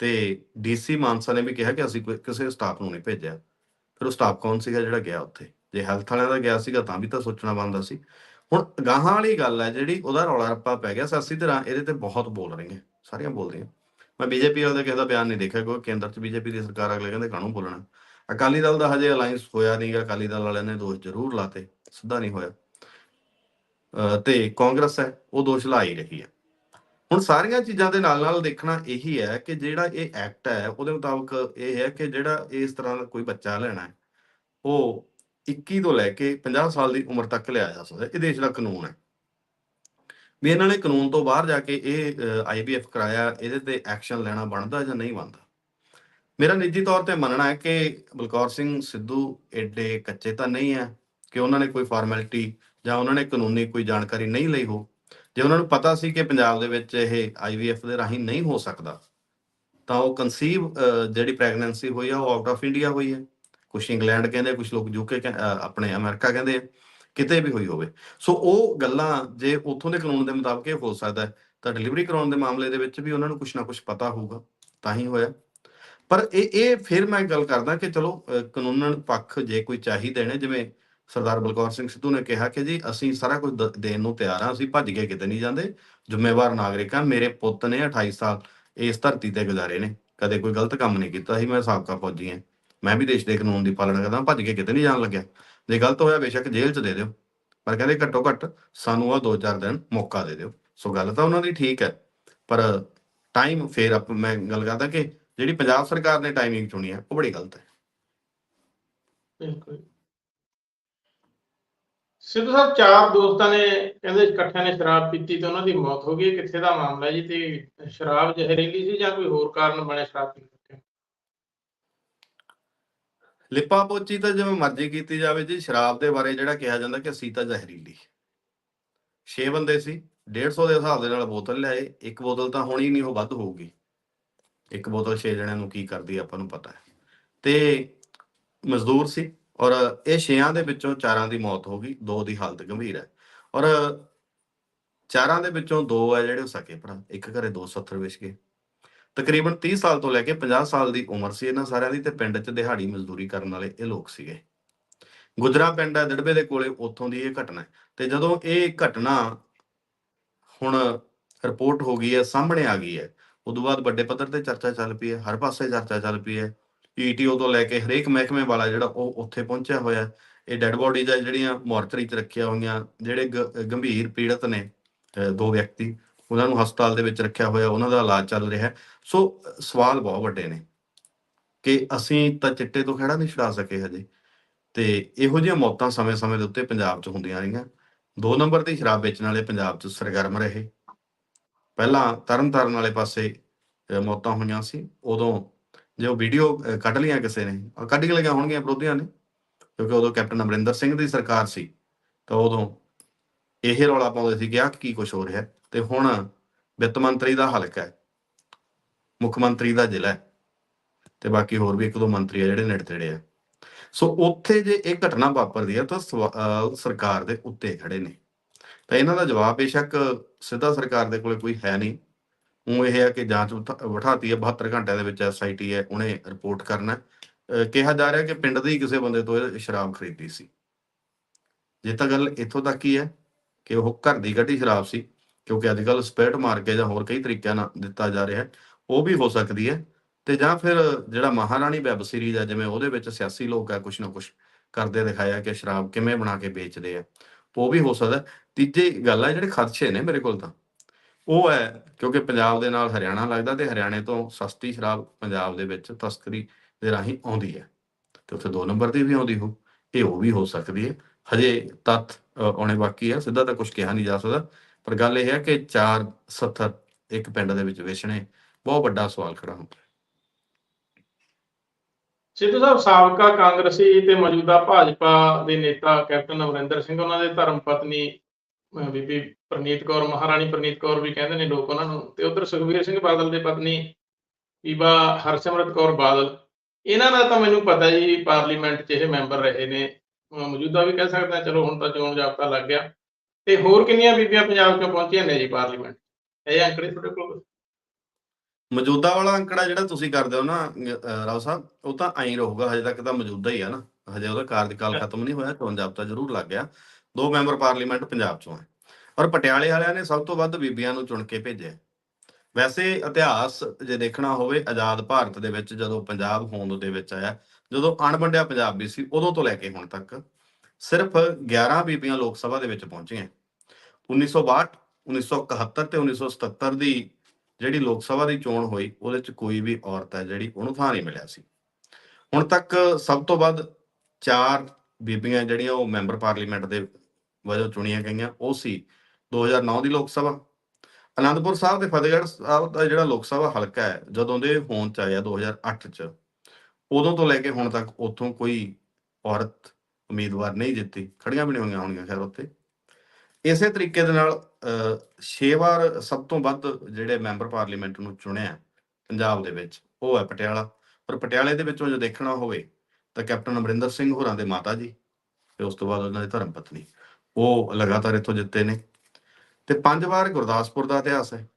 ਤੇ ਡੀਸੀ ਮਾਨਸਾ ਨੇ ਵੀ ਕਿਹਾ ਕਿ ਅਸੀਂ ਕਿਸੇ ਸਟਾਫ ਨੂੰ ਨਹੀਂ ਭੇਜਿਆ। ਫਿਰ ਉਹ ਸਟਾਫ ਕੌਣ ਸੀਗਾ ਜਿਹੜਾ ਗਿਆ ਉੱਥੇ? ਜੇ ਹੈਲਥ ਵਾਲਿਆਂ ਦਾ ਗਿਆ ਸੀਗਾ ਤਾਂ ਵੀ ਤਾਂ ਸੋਚਣਾ ਬਣਦਾ ਸੀ। ਹੁਣ ਗਾਹਾਂ ਵਾਲੀ ਗੱਲ ਹੈ ਜਿਹੜੀ, ਉਹਦਾ ਰੌਲਾ ਰੱਪਾ ਪੈ ਗਿਆ। ਸਾਸੀ ਤਰ੍ਹਾਂ ਇਹਦੇ ਤੇ ਬਹੁਤ ਬੋਲ ਰਹੀਆਂ, ਸਾਰੀਆਂ ਬੋਲ ਰਹੀਆਂ ਮੈਂ ਬੀਜੇਪੀ ਵਾਲੇ ਦਾ ਕਿਸੇ ਦਾ ਬਿਆਨ ਨਹੀਂ ਦੇਖਿਆ ਕੋਈ ਕੇਂਦਰ 'ਚ ਬੀਜੇਪੀ ਦੀ ਸਰਕਾਰ ਅਗਲੇ ਕਹਿੰਦੇ ਕਾਹਨੂੰ ਬੋਲਣਾ। ਅਕਾਲੀ ਦਲ ਦਾ ਹਜੇ ਅਲਾਈਅੰਸ ਹੋਇਆ ਨਹੀਂਗਾ ਅਕਾਲੀ ਦਲ ਵਾਲਿਆਂ ਨੇ ਦੋਸ਼ ਜ਼ਰੂਰ ਲਾਤੇ, ਸਿੱਧਾ ਨਹੀਂ ਹੋਇਆ। ਤੇ ਕਾਂਗਰਸ ਹੈ, ਉਹ ਦੋਸ਼ ਲਾ ਹੀ ਰਹੀ ਹੈ। ਹੁਣ ਸਾਰੀਆਂ ਚੀਜ਼ਾਂ ਦੇ ਨਾਲ ਨਾਲ ਦੇਖਣਾ ਇਹੀ ਹੈ ਕਿ ਜਿਹੜਾ ਇਹ ਐਕਟ ਹੈ, ਉਹਦੇ ਮੁਤਾਬਕ ਇਹ ਹੈ ਕਿ ਜਿਹੜਾ ਇਸ ਤਰ੍ਹਾਂ ਦਾ ਕੋਈ ਬੱਚਾ ਲੈਣਾ ਹੈ, ਉਹ 21 ਤੋਂ ਲੈ ਕੇ 50 ਸਾਲ ਦੀ ਉਮਰ ਤੱਕ ਲਿਆ ਜਾ ਸਕਦਾ ਇਹ ਦੇਸ਼ ਦਾ ਕਾਨੂੰਨ ਹੈ। ਵੀ ਇਹਨਾਂ ਨੇ ਕਾਨੂੰਨ ਤੋਂ ਬਾਹਰ ਜਾ ਕੇ ਇਹ ਆਈਬੀਐਫ ਕਰਾਇਆ ਇਹਦੇ ਤੇ ਐਕਸ਼ਨ ਲੈਣਾ ਬਣਦਾ ਜਾਂ ਨਹੀਂ ਬਣਦਾ? ਮੇਰਾ ਨਿੱਜੀ ਤੌਰ ਤੇ ਮੰਨਣਾ ਹੈ ਕਿ ਬਲਕੌਰ ਸਿੰਘ ਸਿੱਧੂ ਐਡੇ ਕੱਚੇ ਤਾਂ ਨਹੀਂ ਹੈ ਕਿ ਉਹਨਾਂ ਨੇ ਕੋਈ ਫਾਰਮੈਲਿਟੀ ਜਾਂ ਉਹਨਾਂ ਨੇ ਕਾਨੂੰਨੀ ਕੋਈ ਜਾਣਕਾਰੀ ਨਹੀਂ ਲਈ ਹੋ। ਜੇ ਉਹਨਾਂ ਨੂੰ ਪਤਾ ਸੀ ਕਿ ਪੰਜਾਬ ਦੇ ਵਿੱਚ ਇਹ ਆਈਵੀਐਫ ਦੇ ਰਾਹੀਂ ਨਹੀਂ ਹੋ ਸਕਦਾ ਤਾਂ ਉਹ ਕਨਸੀਵ ਜਿਹੜੀ ਪ੍ਰੈਗਨੈਂਸੀ ਹੋਈ ਆ ਉਹ ਆਊਟ ਆਫ ਇੰਡੀਆ ਹੋਈ ਹੈ। ਕੁਝ ਇੰਗਲੈਂਡ ਕਹਿੰਦੇ ਕੁਝ ਲੋਕ ਯੂਕੇ ਆਪਣੇ ਅਮਰੀਕਾ ਕਹਿੰਦੇ ਆ, ਕਿਤੇ ਵੀ ਹੋਈ ਹੋਵੇ। ਸੋ ਉਹ ਗੱਲਾਂ ਜੇ ਉੱਥੋਂ ਦੇ ਕਾਨੂੰਨ ਦੇ ਮੁਤਾਬਕ ਇਹ ਹੋ ਸਕਦਾ ਤਾਂ ਡਿਲੀਵਰੀ ਕਰਾਉਣ ਦੇ ਮਾਮਲੇ ਦੇ ਵਿੱਚ ਵੀ ਉਹਨਾਂ ਨੂੰ ਕੁਝ ਨਾ ਕੁਝ ਪਤਾ ਹੋਊਗਾ, ਤਾਂ ਹੀ ਹੋਇਆ। ਪਰ ਇਹ ਇਹ ਫਿਰ ਮੈਂ ਗੱਲ ਕਰਦਾ ਕਿ ਚਲੋ ਕਾਨੂੰਨਨ ਪੱਖ ਜੇ ਕੋਈ ਚਾਹੀਦੇ ਨੇ, ਜਿਵੇਂ ਸਰਦਾਰ ਬਲਕੌਰ ਸਿੰਘ ਸਿੱਧੂ ਨੇ ਕਿਹਾ ਕਿ ਜੀ, ਅਸੀਂ ਸਾਰਾ ਕੁਝ ਦੇਣ ਨੂੰ ਤਿਆਰ ਹਾਂ, ਅਸੀਂ ਭੱਜ ਕੇ ਕਿਤੇ ਨਹੀਂ ਜਾਂਦੇ। ਜ਼ਿੰਮੇਵਾਰ ਨਾਗਰਿਕ ਆ ਮੇਰੇ ਪੁੱਤ ਨੇ 28 ਸਾਲ ਇਸ ਧਰਤੀ ਤੇ ਗੁਜ਼ਾਰੇ ਨੇ। ਕਦੇ ਕੋਈ ਗਲਤ ਕੰਮ ਨਹੀਂ ਕੀਤਾ ਸੀ, ਮੈਂ ਸਾਬਕਾ ਫੌਜੀ ਹਾਂ। ਮੈਂ ਵੀ ਦੇਸ਼ ਦੇ ਕਾਨੂੰਨ ਦੀ ਪਾਲਣਾ ਕਰਦਾ, ਭੱਜ ਕੇ ਕਿਤੇ ਨਹੀਂ ਜਾਣ ਲੱਗਿਆ। ਜੇ ਗਲਤ ਹੋਇਆ ਬੇਸ਼ੱਕ ਜੇਲ੍ਹ 'ਚ ਦੇ ਦਿਓ। ਪਰ ਕਹਿੰਦੇ ਘੱਟੋ ਘੱਟ ਸਾਨੂੰ ਆ 2-4 ਦਿਨ ਮੌਕਾ ਦੇ ਦਿਓ। ਸੋ ਗੱਲ ਤਾਂ ਉਹਨਾਂ ਦੀ ਠੀਕ ਹੈ। ਪਰ ਟਾਈਮ ਫੇਰ ਆਪ ਮੈਂ ਗੱਲ ਕਰਦਾ ਕਿ ਜਿਹੜੀ ਪੰਜਾਬ ਸਰਕਾਰ ਨੇ ਟਾਈਮਿੰਗ ਚੁਣੀ ਹੈ, ਉਹ ਬੜੀ ਗਲਤ ਹੈ। ਬਿਲਕੁਲ। ਸਿੱਧੂ ਸਾਹਿਬ, ਚਾਰ ਦੋਸਤਾਂ ਨੇ ਕਹਿੰਦੇ ਇਕੱਠਿਆਂ ਨੇ ਸ਼ਰਾਬ ਪੀਤੀ ਤੇ ਉਹਨਾਂ ਦੀ ਮੌਤ ਹੋ ਗਈ। ਕਿੱਥੇ ਦਾ ਮਾਮਲਾ ਜੀ? ਤੇ ਸ਼ਰਾਬ ਜ਼ਹਿਰੀਲੀ ਸੀ ਜਾਂ ਕੋਈ ਹੋਰ ਕਾਰਨ ਬਣਿਆ ਸ਼ਰਾਬ ਪੀਣ ਲਿਪਾ ਪੋਚੀ ਤਾਂ ਜਿਵੇਂ ਮਰਜ਼ੀ ਕੀਤੀ ਜਾਵੇ ਜੀ, ਸ਼ਰਾਬ ਦੇ ਬਾਰੇ ਜਿਹੜਾ ਕਿਹਾ ਜਾਂਦਾ ਕਿ ਸੀ ਤਾਂ ਜ਼ਹਿਰੀਲੀ। 6 ਬੰਦੇ ਸੀ 150 ਦੇ ਹਿਸਾਬ ਦੇ ਨਾਲ ਬੋਤਲ ਲਿਆਏ, ਇੱਕ ਬੋਤਲ ਤਾਂ ਹੋਣੀ ਨਹੀਂ ਉਹ ਵੱਧ ਹੋਊਗੀ। ਇੱਕ ਬੋਤਲ 6 ਜਣਿਆਂ ਨੂੰ ਕੀ ਕਰਦੀ ਆਪਾਂ ਨੂੰ ਪਤਾ ਹੈ। ਤੇ ਮਜ਼ਦੂਰ ਸੀ ਔਰ ਇਹ ਛੇਆਂ ਦੇ ਵਿੱਚੋਂ ਚਾਰਾਂ ਦੀ ਮੌਤ ਹੋ ਗਈ, ਦੋ ਦੀ ਹਾਲਤ ਗੰਭੀਰ ਹੈ। ਔਰ ਚਾਰਾਂ ਦੇ ਵਿੱਚੋਂ ਦੋ ਹੈ ਜਿਹੜੇ ਉਹ ਸਕੇ ਭਰਾ, ਇੱਕ ਘਰੇ ਦੋ ਸੱਥਰ ਵਿਛ ਗਏ। ਤਕਰੀਬਨ 30 ਸਾਲ ਤੋਂ ਲੈ ਕੇ 50 ਸਾਲ ਦੀ ਉਮਰ ਸੀ ਇਹਨਾਂ ਸਾਰਿਆਂ ਦੀ ਤੇ ਪਿੰਡ 'ਚ ਦਿਹਾੜੀ ਮਜ਼ਦੂਰੀ ਕਰਨ ਵਾਲੇ ਇਹ ਲੋਕ ਸੀਗੇ। ਗੁਜਰਾ ਪਿੰਡ ਹੈ ਦੜਬੇ ਦੇ ਕੋਲੇ, ਉੱਥੋਂ ਦੀ ਇਹ ਘਟਨਾ ਹੈ। ਤੇ ਜਦੋਂ ਇਹ ਘਟਨਾ ਹੁਣ ਰਿਪੋਰਟ ਹੋ ਗਈ ਹੈ, ਸਾਹਮਣੇ ਆ ਗਈ ਹੈ, ਉਦੋਂ ਬਾਅਦ ਵੱਡੇ ਪੱਧਰ ਤੇ ਚਰਚਾ ਚੱਲ ਪਈ ਹੈ, ਹਰ ਪਾਸੇ ਚਰਚਾ ਚੱਲ ਪਈ ਹੈ। ਈਟੀਓ ਤੋਂ ਲੈ ਕੇ ਹਰੇਕ ਮਹਿਕਮੇ ਵਾਲਾ ਜਿਹੜਾ ਉਹ ਉੱਥੇ ਪਹੁੰਚਿਆ ਹੋਇਆ ਇਹ ਡੈੱਡ ਬੋਡੀਜ਼ ਆ ਜਿਹੜੀਆਂ ਮੋਰਚਰੀ 'ਚ ਰੱਖੀਆਂ ਹੋਈਆਂ, ਜਿਹੜੇ ਗ- ਗੰਭੀਰ ਪੀੜਤ ਨੇ ਦੋ ਵਿਅਕਤੀ ਉਹਨਾਂ ਨੂੰ ਹਸਪਤਾਲ ਦੇ ਵਿੱਚ ਰੱਖਿਆ ਹੋਇਆ, ਉਹਨਾਂ ਦਾ ਇਲਾਜ ਚੱਲ ਰਿਹਾ ਸੋ, ਸਵਾਲ ਬਹੁਤ ਵੱਡੇ ਨੇ ਕਿ ਅਸੀਂ ਤਾਂ ਚਿੱਟੇ ਤੋਂ ਖੜਾ ਨਹੀਂ ਛੁਡਾ ਸਕੇ ਹਜੇ। ਤੇ ਇਹੋ ਜਿਹੀਆਂ ਮੌਤਾਂ ਸਮੇਂ-ਸਮੇਂ ਦੇ ਉੱਤੇ ਪੰਜਾਬ 'ਚ ਹੁੰਦੀਆਂ ਰਹੀਆਂ। ਦੋ ਨੰਬਰ ਦੀ ਸ਼ਰਾਬ ਵੇਚਣ ਵਾਲੇ ਪੰਜਾਬ 'ਚ ਸਰਗਰਮ ਰਹੇ। ਪਹਿਲਾਂ ਤਰਨਤਾਰਨ ਵਾਲੇ ਪਾਸੇ ਮੌਤਾਂ ਹੋਈਆਂ ਸੀ। ਉਦੋਂ ਜੇ ਉਹ ਵੀਡੀਓ ਕੱਢ ਲਈਆਂ ਕਿਸੇ ਨੇ ਕੱਢ ਕੇ ਲਈਆਂ ਹੋਣਗੀਆਂ ਵਿਰੋਧੀਆਂ ਨੇ, ਕਿਉਂਕਿ ਉਦੋਂ ਕੈਪਟਨ ਅਮਰਿੰਦਰ ਸਿੰਘ ਦੀ ਸਰਕਾਰ ਸੀ। ਤਾਂ ਉਦੋਂ ਇਹ ਰੌਲਾ ਪਾਉਂਦੇ ਸੀ ਕਿ ਆਹ ਕੀ ਕੁਝ ਹੋ ਰਿਹਾ। ਤੇ ਹੁਣ ਵਿੱਤ ਮੰਤਰੀ ਦਾ ਹਲਕਾ ਹੈ, ਮੁੱਖ ਮੰਤਰੀ ਦਾ ਜ਼ਿਲ੍ਹਾ ਹੈ ਤੇ ਬਾਕੀ ਹੋਰ ਵੀ ਇੱਕ ਦੋ ਮੰਤਰੀ ਆ ਜਿਹੜੇ ਨੇੜੇ ਤੇੜੇ ਆ। ਸੋ ਉੱਥੇ ਜੇ ਇਹ ਘਟਨਾ ਵਾਪਰਦੀ ਹੈ ਤਾਂ ਸਵਾ- ਸਰਕਾਰ ਦੇ ਉੱਤੇ ਖੜੇ ਨੇ। ਤਾਂ ਇਹਨਾਂ ਦਾ ਜਵਾਬ ਬੇਸ਼ੱਕ ਸਿੱਧਾ ਸਰਕਾਰ ਦੇ ਕੋਲੇ ਕੋਈ ਹੈ ਨਹੀਂ। ਉਹ ਇਹ ਹੈ ਕਿ ਜਾਂਚ ਬਿਠਾਤੀ ਹੈ 72 ਘੰਟਿਆਂ ਦੇ ਵਿੱਚ ਐਸਆਈਟੀ ਹੈ, ਉਹਨੇ ਰਿਪੋਰਟ ਕਰਨਾ ਕਿਹਾ ਜਾ ਰਿਹਾ ਕਿ ਪਿੰਡ ਦੇ ਹੀ ਕਿਸੇ ਬੰਦੇ ਤੋਂ ਇਹ ਸ਼ਰਾਬ ਖਰੀਦੀ ਸੀ। ਜੇ ਤਾਂ ਗੱਲ ਇੱਥੋਂ ਤੱਕ ਹੀ ਹੈ ਕਿ ਉਹ ਘਰ ਦੀ ਕੱਢੀ ਸ਼ਰਾਬ ਸੀ ਕਿਉਂਕਿ ਅੱਜ ਕੱਲ ਸਪੈਟ ਮਾਰ ਕੇ ਜਾਂ ਹੋਰ ਕਈ ਤਰੀਕਿਆਂ ਨਾਲ ਦਿੱਤਾ ਜਾ ਰਿਹਾ ਹੈ, ਉਹ ਵੀ ਹੋ ਸਕਦੀ ਹੈ। ਤੇ ਜਾਂ ਫਿਰ ਜਿਹੜਾ ਮਹਾਰਾਣੀ ਵੈਬ ਸੀਰੀਜ਼ ਹੈ, ਜਿਵੇਂ ਉਹਦੇ ਵਿੱਚ ਸਿਆਸੀ ਲੋਕ ਆ, ਕੁਛ ਨਾ ਕੁਛ ਕਰਦੇ ਦਿਖਾਇਆ ਕਿ ਸ਼ਰਾਬ ਕਿਵੇਂ ਬਣਾ ਕੇ ਵੇਚਦੇ ਆ, ਉਹ ਵੀ ਹੋ ਸਕਦਾ ਤੀਜੀ ਗੱਲ ਹੈ ਜਿਹੜੇ ਖਰਚੇ ਨੇ ਮੇਰੇ ਕੋਲ ਤਾਂ, ਉਹ ਹੈ ਕਿਉਂਕਿ ਪੰਜਾਬ ਦੇ ਨਾਲ ਹਰਿਆਣਾ ਲੱਗਦਾ ਤੇ ਹਰਿਆਣੇ ਤੋਂ ਸਸਤੀ ਸ਼ਰਾਬ ਪੰਜਾਬ ਦੇ ਵਿੱਚ ਤਸਕਰੀ ਦੇ ਰਾਹੀਂ ਆਉਂਦੀ ਹੈ। ਤੇ ਉੱਥੇ ਦੋ ਨੰਬਰ ਦੀ ਵੀ ਆਉਂਦੀ ਹੋ ਇਹ ਉਹ ਵੀ ਹੋ ਸਕਦੀ ਹੈ। ਹਜੇ ਤੱਥ ਆਉਣੇ ਬਾਕੀ ਆ, ਸਿੱਧਾ ਤਾਂ ਕੁਝ ਕਿਹਾ ਨਹੀਂ ਜਾ ਸਕਦਾ। ਪਰ ਗੱਲ ਇਹ ਹੈ ਕਿ 4 70 ਇੱਕ ਪਿੰਡ ਦੇ ਵਿੱਚ ਵੇਚਣੇ ਬਹੁਤ ਵੱਡਾ ਸਵਾਲ ਖੜਾ ਹੁੰਦਾ ਹੈ। ਸਿੱਧੂ ਸਾਹਿਬ, ਸਾਬਕਾ ਕਾਂਗਰਸੀ ਤੇ ਮੌਜੂਦਾ ਭਾਜਪਾ ਦੇ ਨੇਤਾ ਕੈਪਟਨ ਅਮਰਿੰਦਰ ਸਿੰਘ, ਉਹਨਾਂ ਦੇ ਧਰਮ ਪਤਨੀ ਬੀਬੀ ਪ੍ਰਨੀਤ ਕੌਰ, ਮਹਾਰਾਣੀ ਪ੍ਰਨੀਤ ਕੌਰ ਵੀ ਕਹਿੰਦੇ ਨੇ ਲੋਕ ਉਹਨਾਂ ਨੂੰ। ਤੇ ਉਧਰ ਸੁਖਬੀਰ ਸਿੰਘ ਬਾਦਲ ਦੇ ਪਤਨੀ, ਬੀਬਾ ਹਰਸਿਮਰਤ ਕੌਰ ਬਾਦਲ, ਇਹਨਾਂ ਦਾ ਤਾਂ ਮੈਨੂੰ ਪਤਾ ਜੀ, ਪਾਰਲੀਮੈਂਟ 'ਚ ਇਹ ਮੈਂਬਰ ਰਹੇ ਨੇ। ਮੌਜੂਦਾ ਵੀ ਕਹਿ ਸਕਦੇ ਹਾਂ, ਚਲੋ ਹੁਣ ਤਾਂ ਚੋਣ ਜਾਬਤਾ ਲੱਗ ਗਿਆ। ਤੇ ਹੋਰ ਕਿੰਨੀਆਂ ਬੀਬੀਆਂ ਪੰਜਾਬ 'ਚੋਂ ਪਹੁੰਚੀਆਂ ਨੇ ਜੀ ਪਾਰਲੀਮੈਂਟ? ਇਹ ਅੰਕੜੇ ਤੁਹਾਡੇ ਕੋਲ? ਮੌਜੂਦਾ ਵਾਲਾ ਅੰਕੜਾ ਜਿਹੜਾ ਤੁਸੀਂ ਕਰਦੇ ਹੋ ਨਾ ਰਾਓ ਸਾਹਿਬ ਉਹ ਤਾਂ ਐਂ ਰਹੂਗਾ ਹਜੇ ਤੱਕ ਤਾਂ ਮੌਜੂਦਾ ਹੀ ਆ ਨਾ। ਹਜੇ ਉਹਦਾ ਕਾਰਜਕਾਲ ਖਤਮ ਨਹੀਂ ਹੋਇਆ ਚੋਣ ਜਾਬਤਾ ਜ਼ਰੂਰ ਲੱਗ ਗਿਆ। ਦੋ ਮੈਂਬਰ ਪਾਰਲੀਮੈਂਟ ਪੰਜਾਬ ਚੋਂ ਹੈ। ਔਰ ਪਟਿਆਲੇ ਵਾਲਿਆਂ ਨੇ ਸਭ ਤੋਂ ਵੱਧ ਬੀਬੀਆਂ ਨੂੰ ਚੁਣ ਕੇ ਭੇਜਿਆ ਵੈਸੇ ਇਤਿਹਾਸ ਜੇ ਦੇਖਣਾ ਹੋਵੇ ਆਜ਼ਾਦ ਭਾਰਤ ਦੇ ਵਿੱਚ ਜਦੋਂ ਪੰਜਾਬ ਹੋਂਦ ਦੇ ਵਿੱਚ ਆਇਆ ਜਦੋਂ ਅਣਵੰਡਿਆ ਪੰਜਾਬ ਵੀ ਸੀ ਉਦੋਂ ਤੋਂ ਲੈ ਕੇ ਹੁਣ ਤੱਕ ਸਿਰਫ 11 ਬੀਬੀਆਂ ਲੋਕ ਸਭਾ ਦੇ ਵਿੱਚ ਪਹੁੰਚੀਆਂ 1962 1971 ਤੇ 1977 ਦੀ ਜਿਹੜੀ ਲੋਕ ਸਭਾ ਦੀ ਚੋਣ ਹੋਈ, ਉਹਦੇ ਚ ਕੋਈ ਵੀ ਔਰਤ ਹੈ ਜਿਹੜੀ ਉਹਨੂੰ ਥਾਂ ਨਹੀਂ ਮਿਲਿਆ ਸੀ। ਹੁਣ ਤੱਕ ਸਭ ਤੋਂ ਵੱਧ ਚਾਰ ਬੀਬੀਆਂ ਜਿਹੜੀਆਂ ਉਹ ਮੈਂਬਰ ਪਾਰਲੀਮੈਂਟ ਦੇ ਵਜੋਂ ਚੁਣੀਆਂ ਗਈਆਂ, ਉਹ ਸੀ 2009 ਦੀ ਲੋਕ ਸਭਾ। ਅਨੰਦਪੁਰ ਸਾਹਿਬ ਤੇ ਫਤਿਹਗੜ੍ਹ ਸਾਹਿਬ ਦਾ ਜਿਹੜਾ ਲੋਕ ਸਭਾ ਹਲਕਾ ਹੈ, ਜਦੋਂ ਦੇ ਹੋਂਦ ਚ ਆਇਆ 2008 ਚ, ਉਦੋਂ ਤੋਂ ਲੈ ਕੇ ਹੁਣ ਤੱਕ ਉੱਥੋਂ ਕੋਈ ਔਰਤ ਉਮੀਦਵਾਰ ਨਹੀਂ ਜਿੱਤੀ, ਖੜੀਆਂ ਵੀ ਨਹੀਂ ਹੋਈਆਂ ਹੋਣਗੀਆਂ ਖੈਰ ਉੱਥੇ। ਇਸੇ ਤਰੀਕੇ ਦੇ ਨਾਲ ਅਹ, ਛੇ ਵਾਰ ਸਭ ਤੋਂ ਵੱਧ ਜਿਹੜੇ ਮੈਂਬਰ ਪਾਰਲੀਮੈਂਟ ਨੂੰ ਚੁਣਿਆ ਪੰਜਾਬ ਦੇ ਵਿੱਚ ਉਹ ਹੈ ਪਟਿਆਲਾ। ਪਰ ਪਟਿਆਲੇ ਦੇ ਵਿੱਚੋਂ ਜੇ ਦੇਖਣਾ ਹੋਵੇ ਤਾਂ ਕੈਪਟਨ ਅਮਰਿੰਦਰ ਸਿੰਘ ਹੋਰਾਂ ਦੇ ਮਾਤਾ ਜੀ ਤੇ ਉਸ ਤੋਂ ਬਾਅਦ ਉਹਨਾਂ ਦੀ ਧਰਮ ਪਤਨੀ ਉਹ ਲਗਾਤਾਰ ਇੱਥੋਂ ਜਿੱਤੇ ਨੇ। ਤੇ ਪੰਜ ਵਾਰ ਗੁਰਦਾਸਪੁਰ ਦਾ ਇਤਿਹਾਸ ਹੈ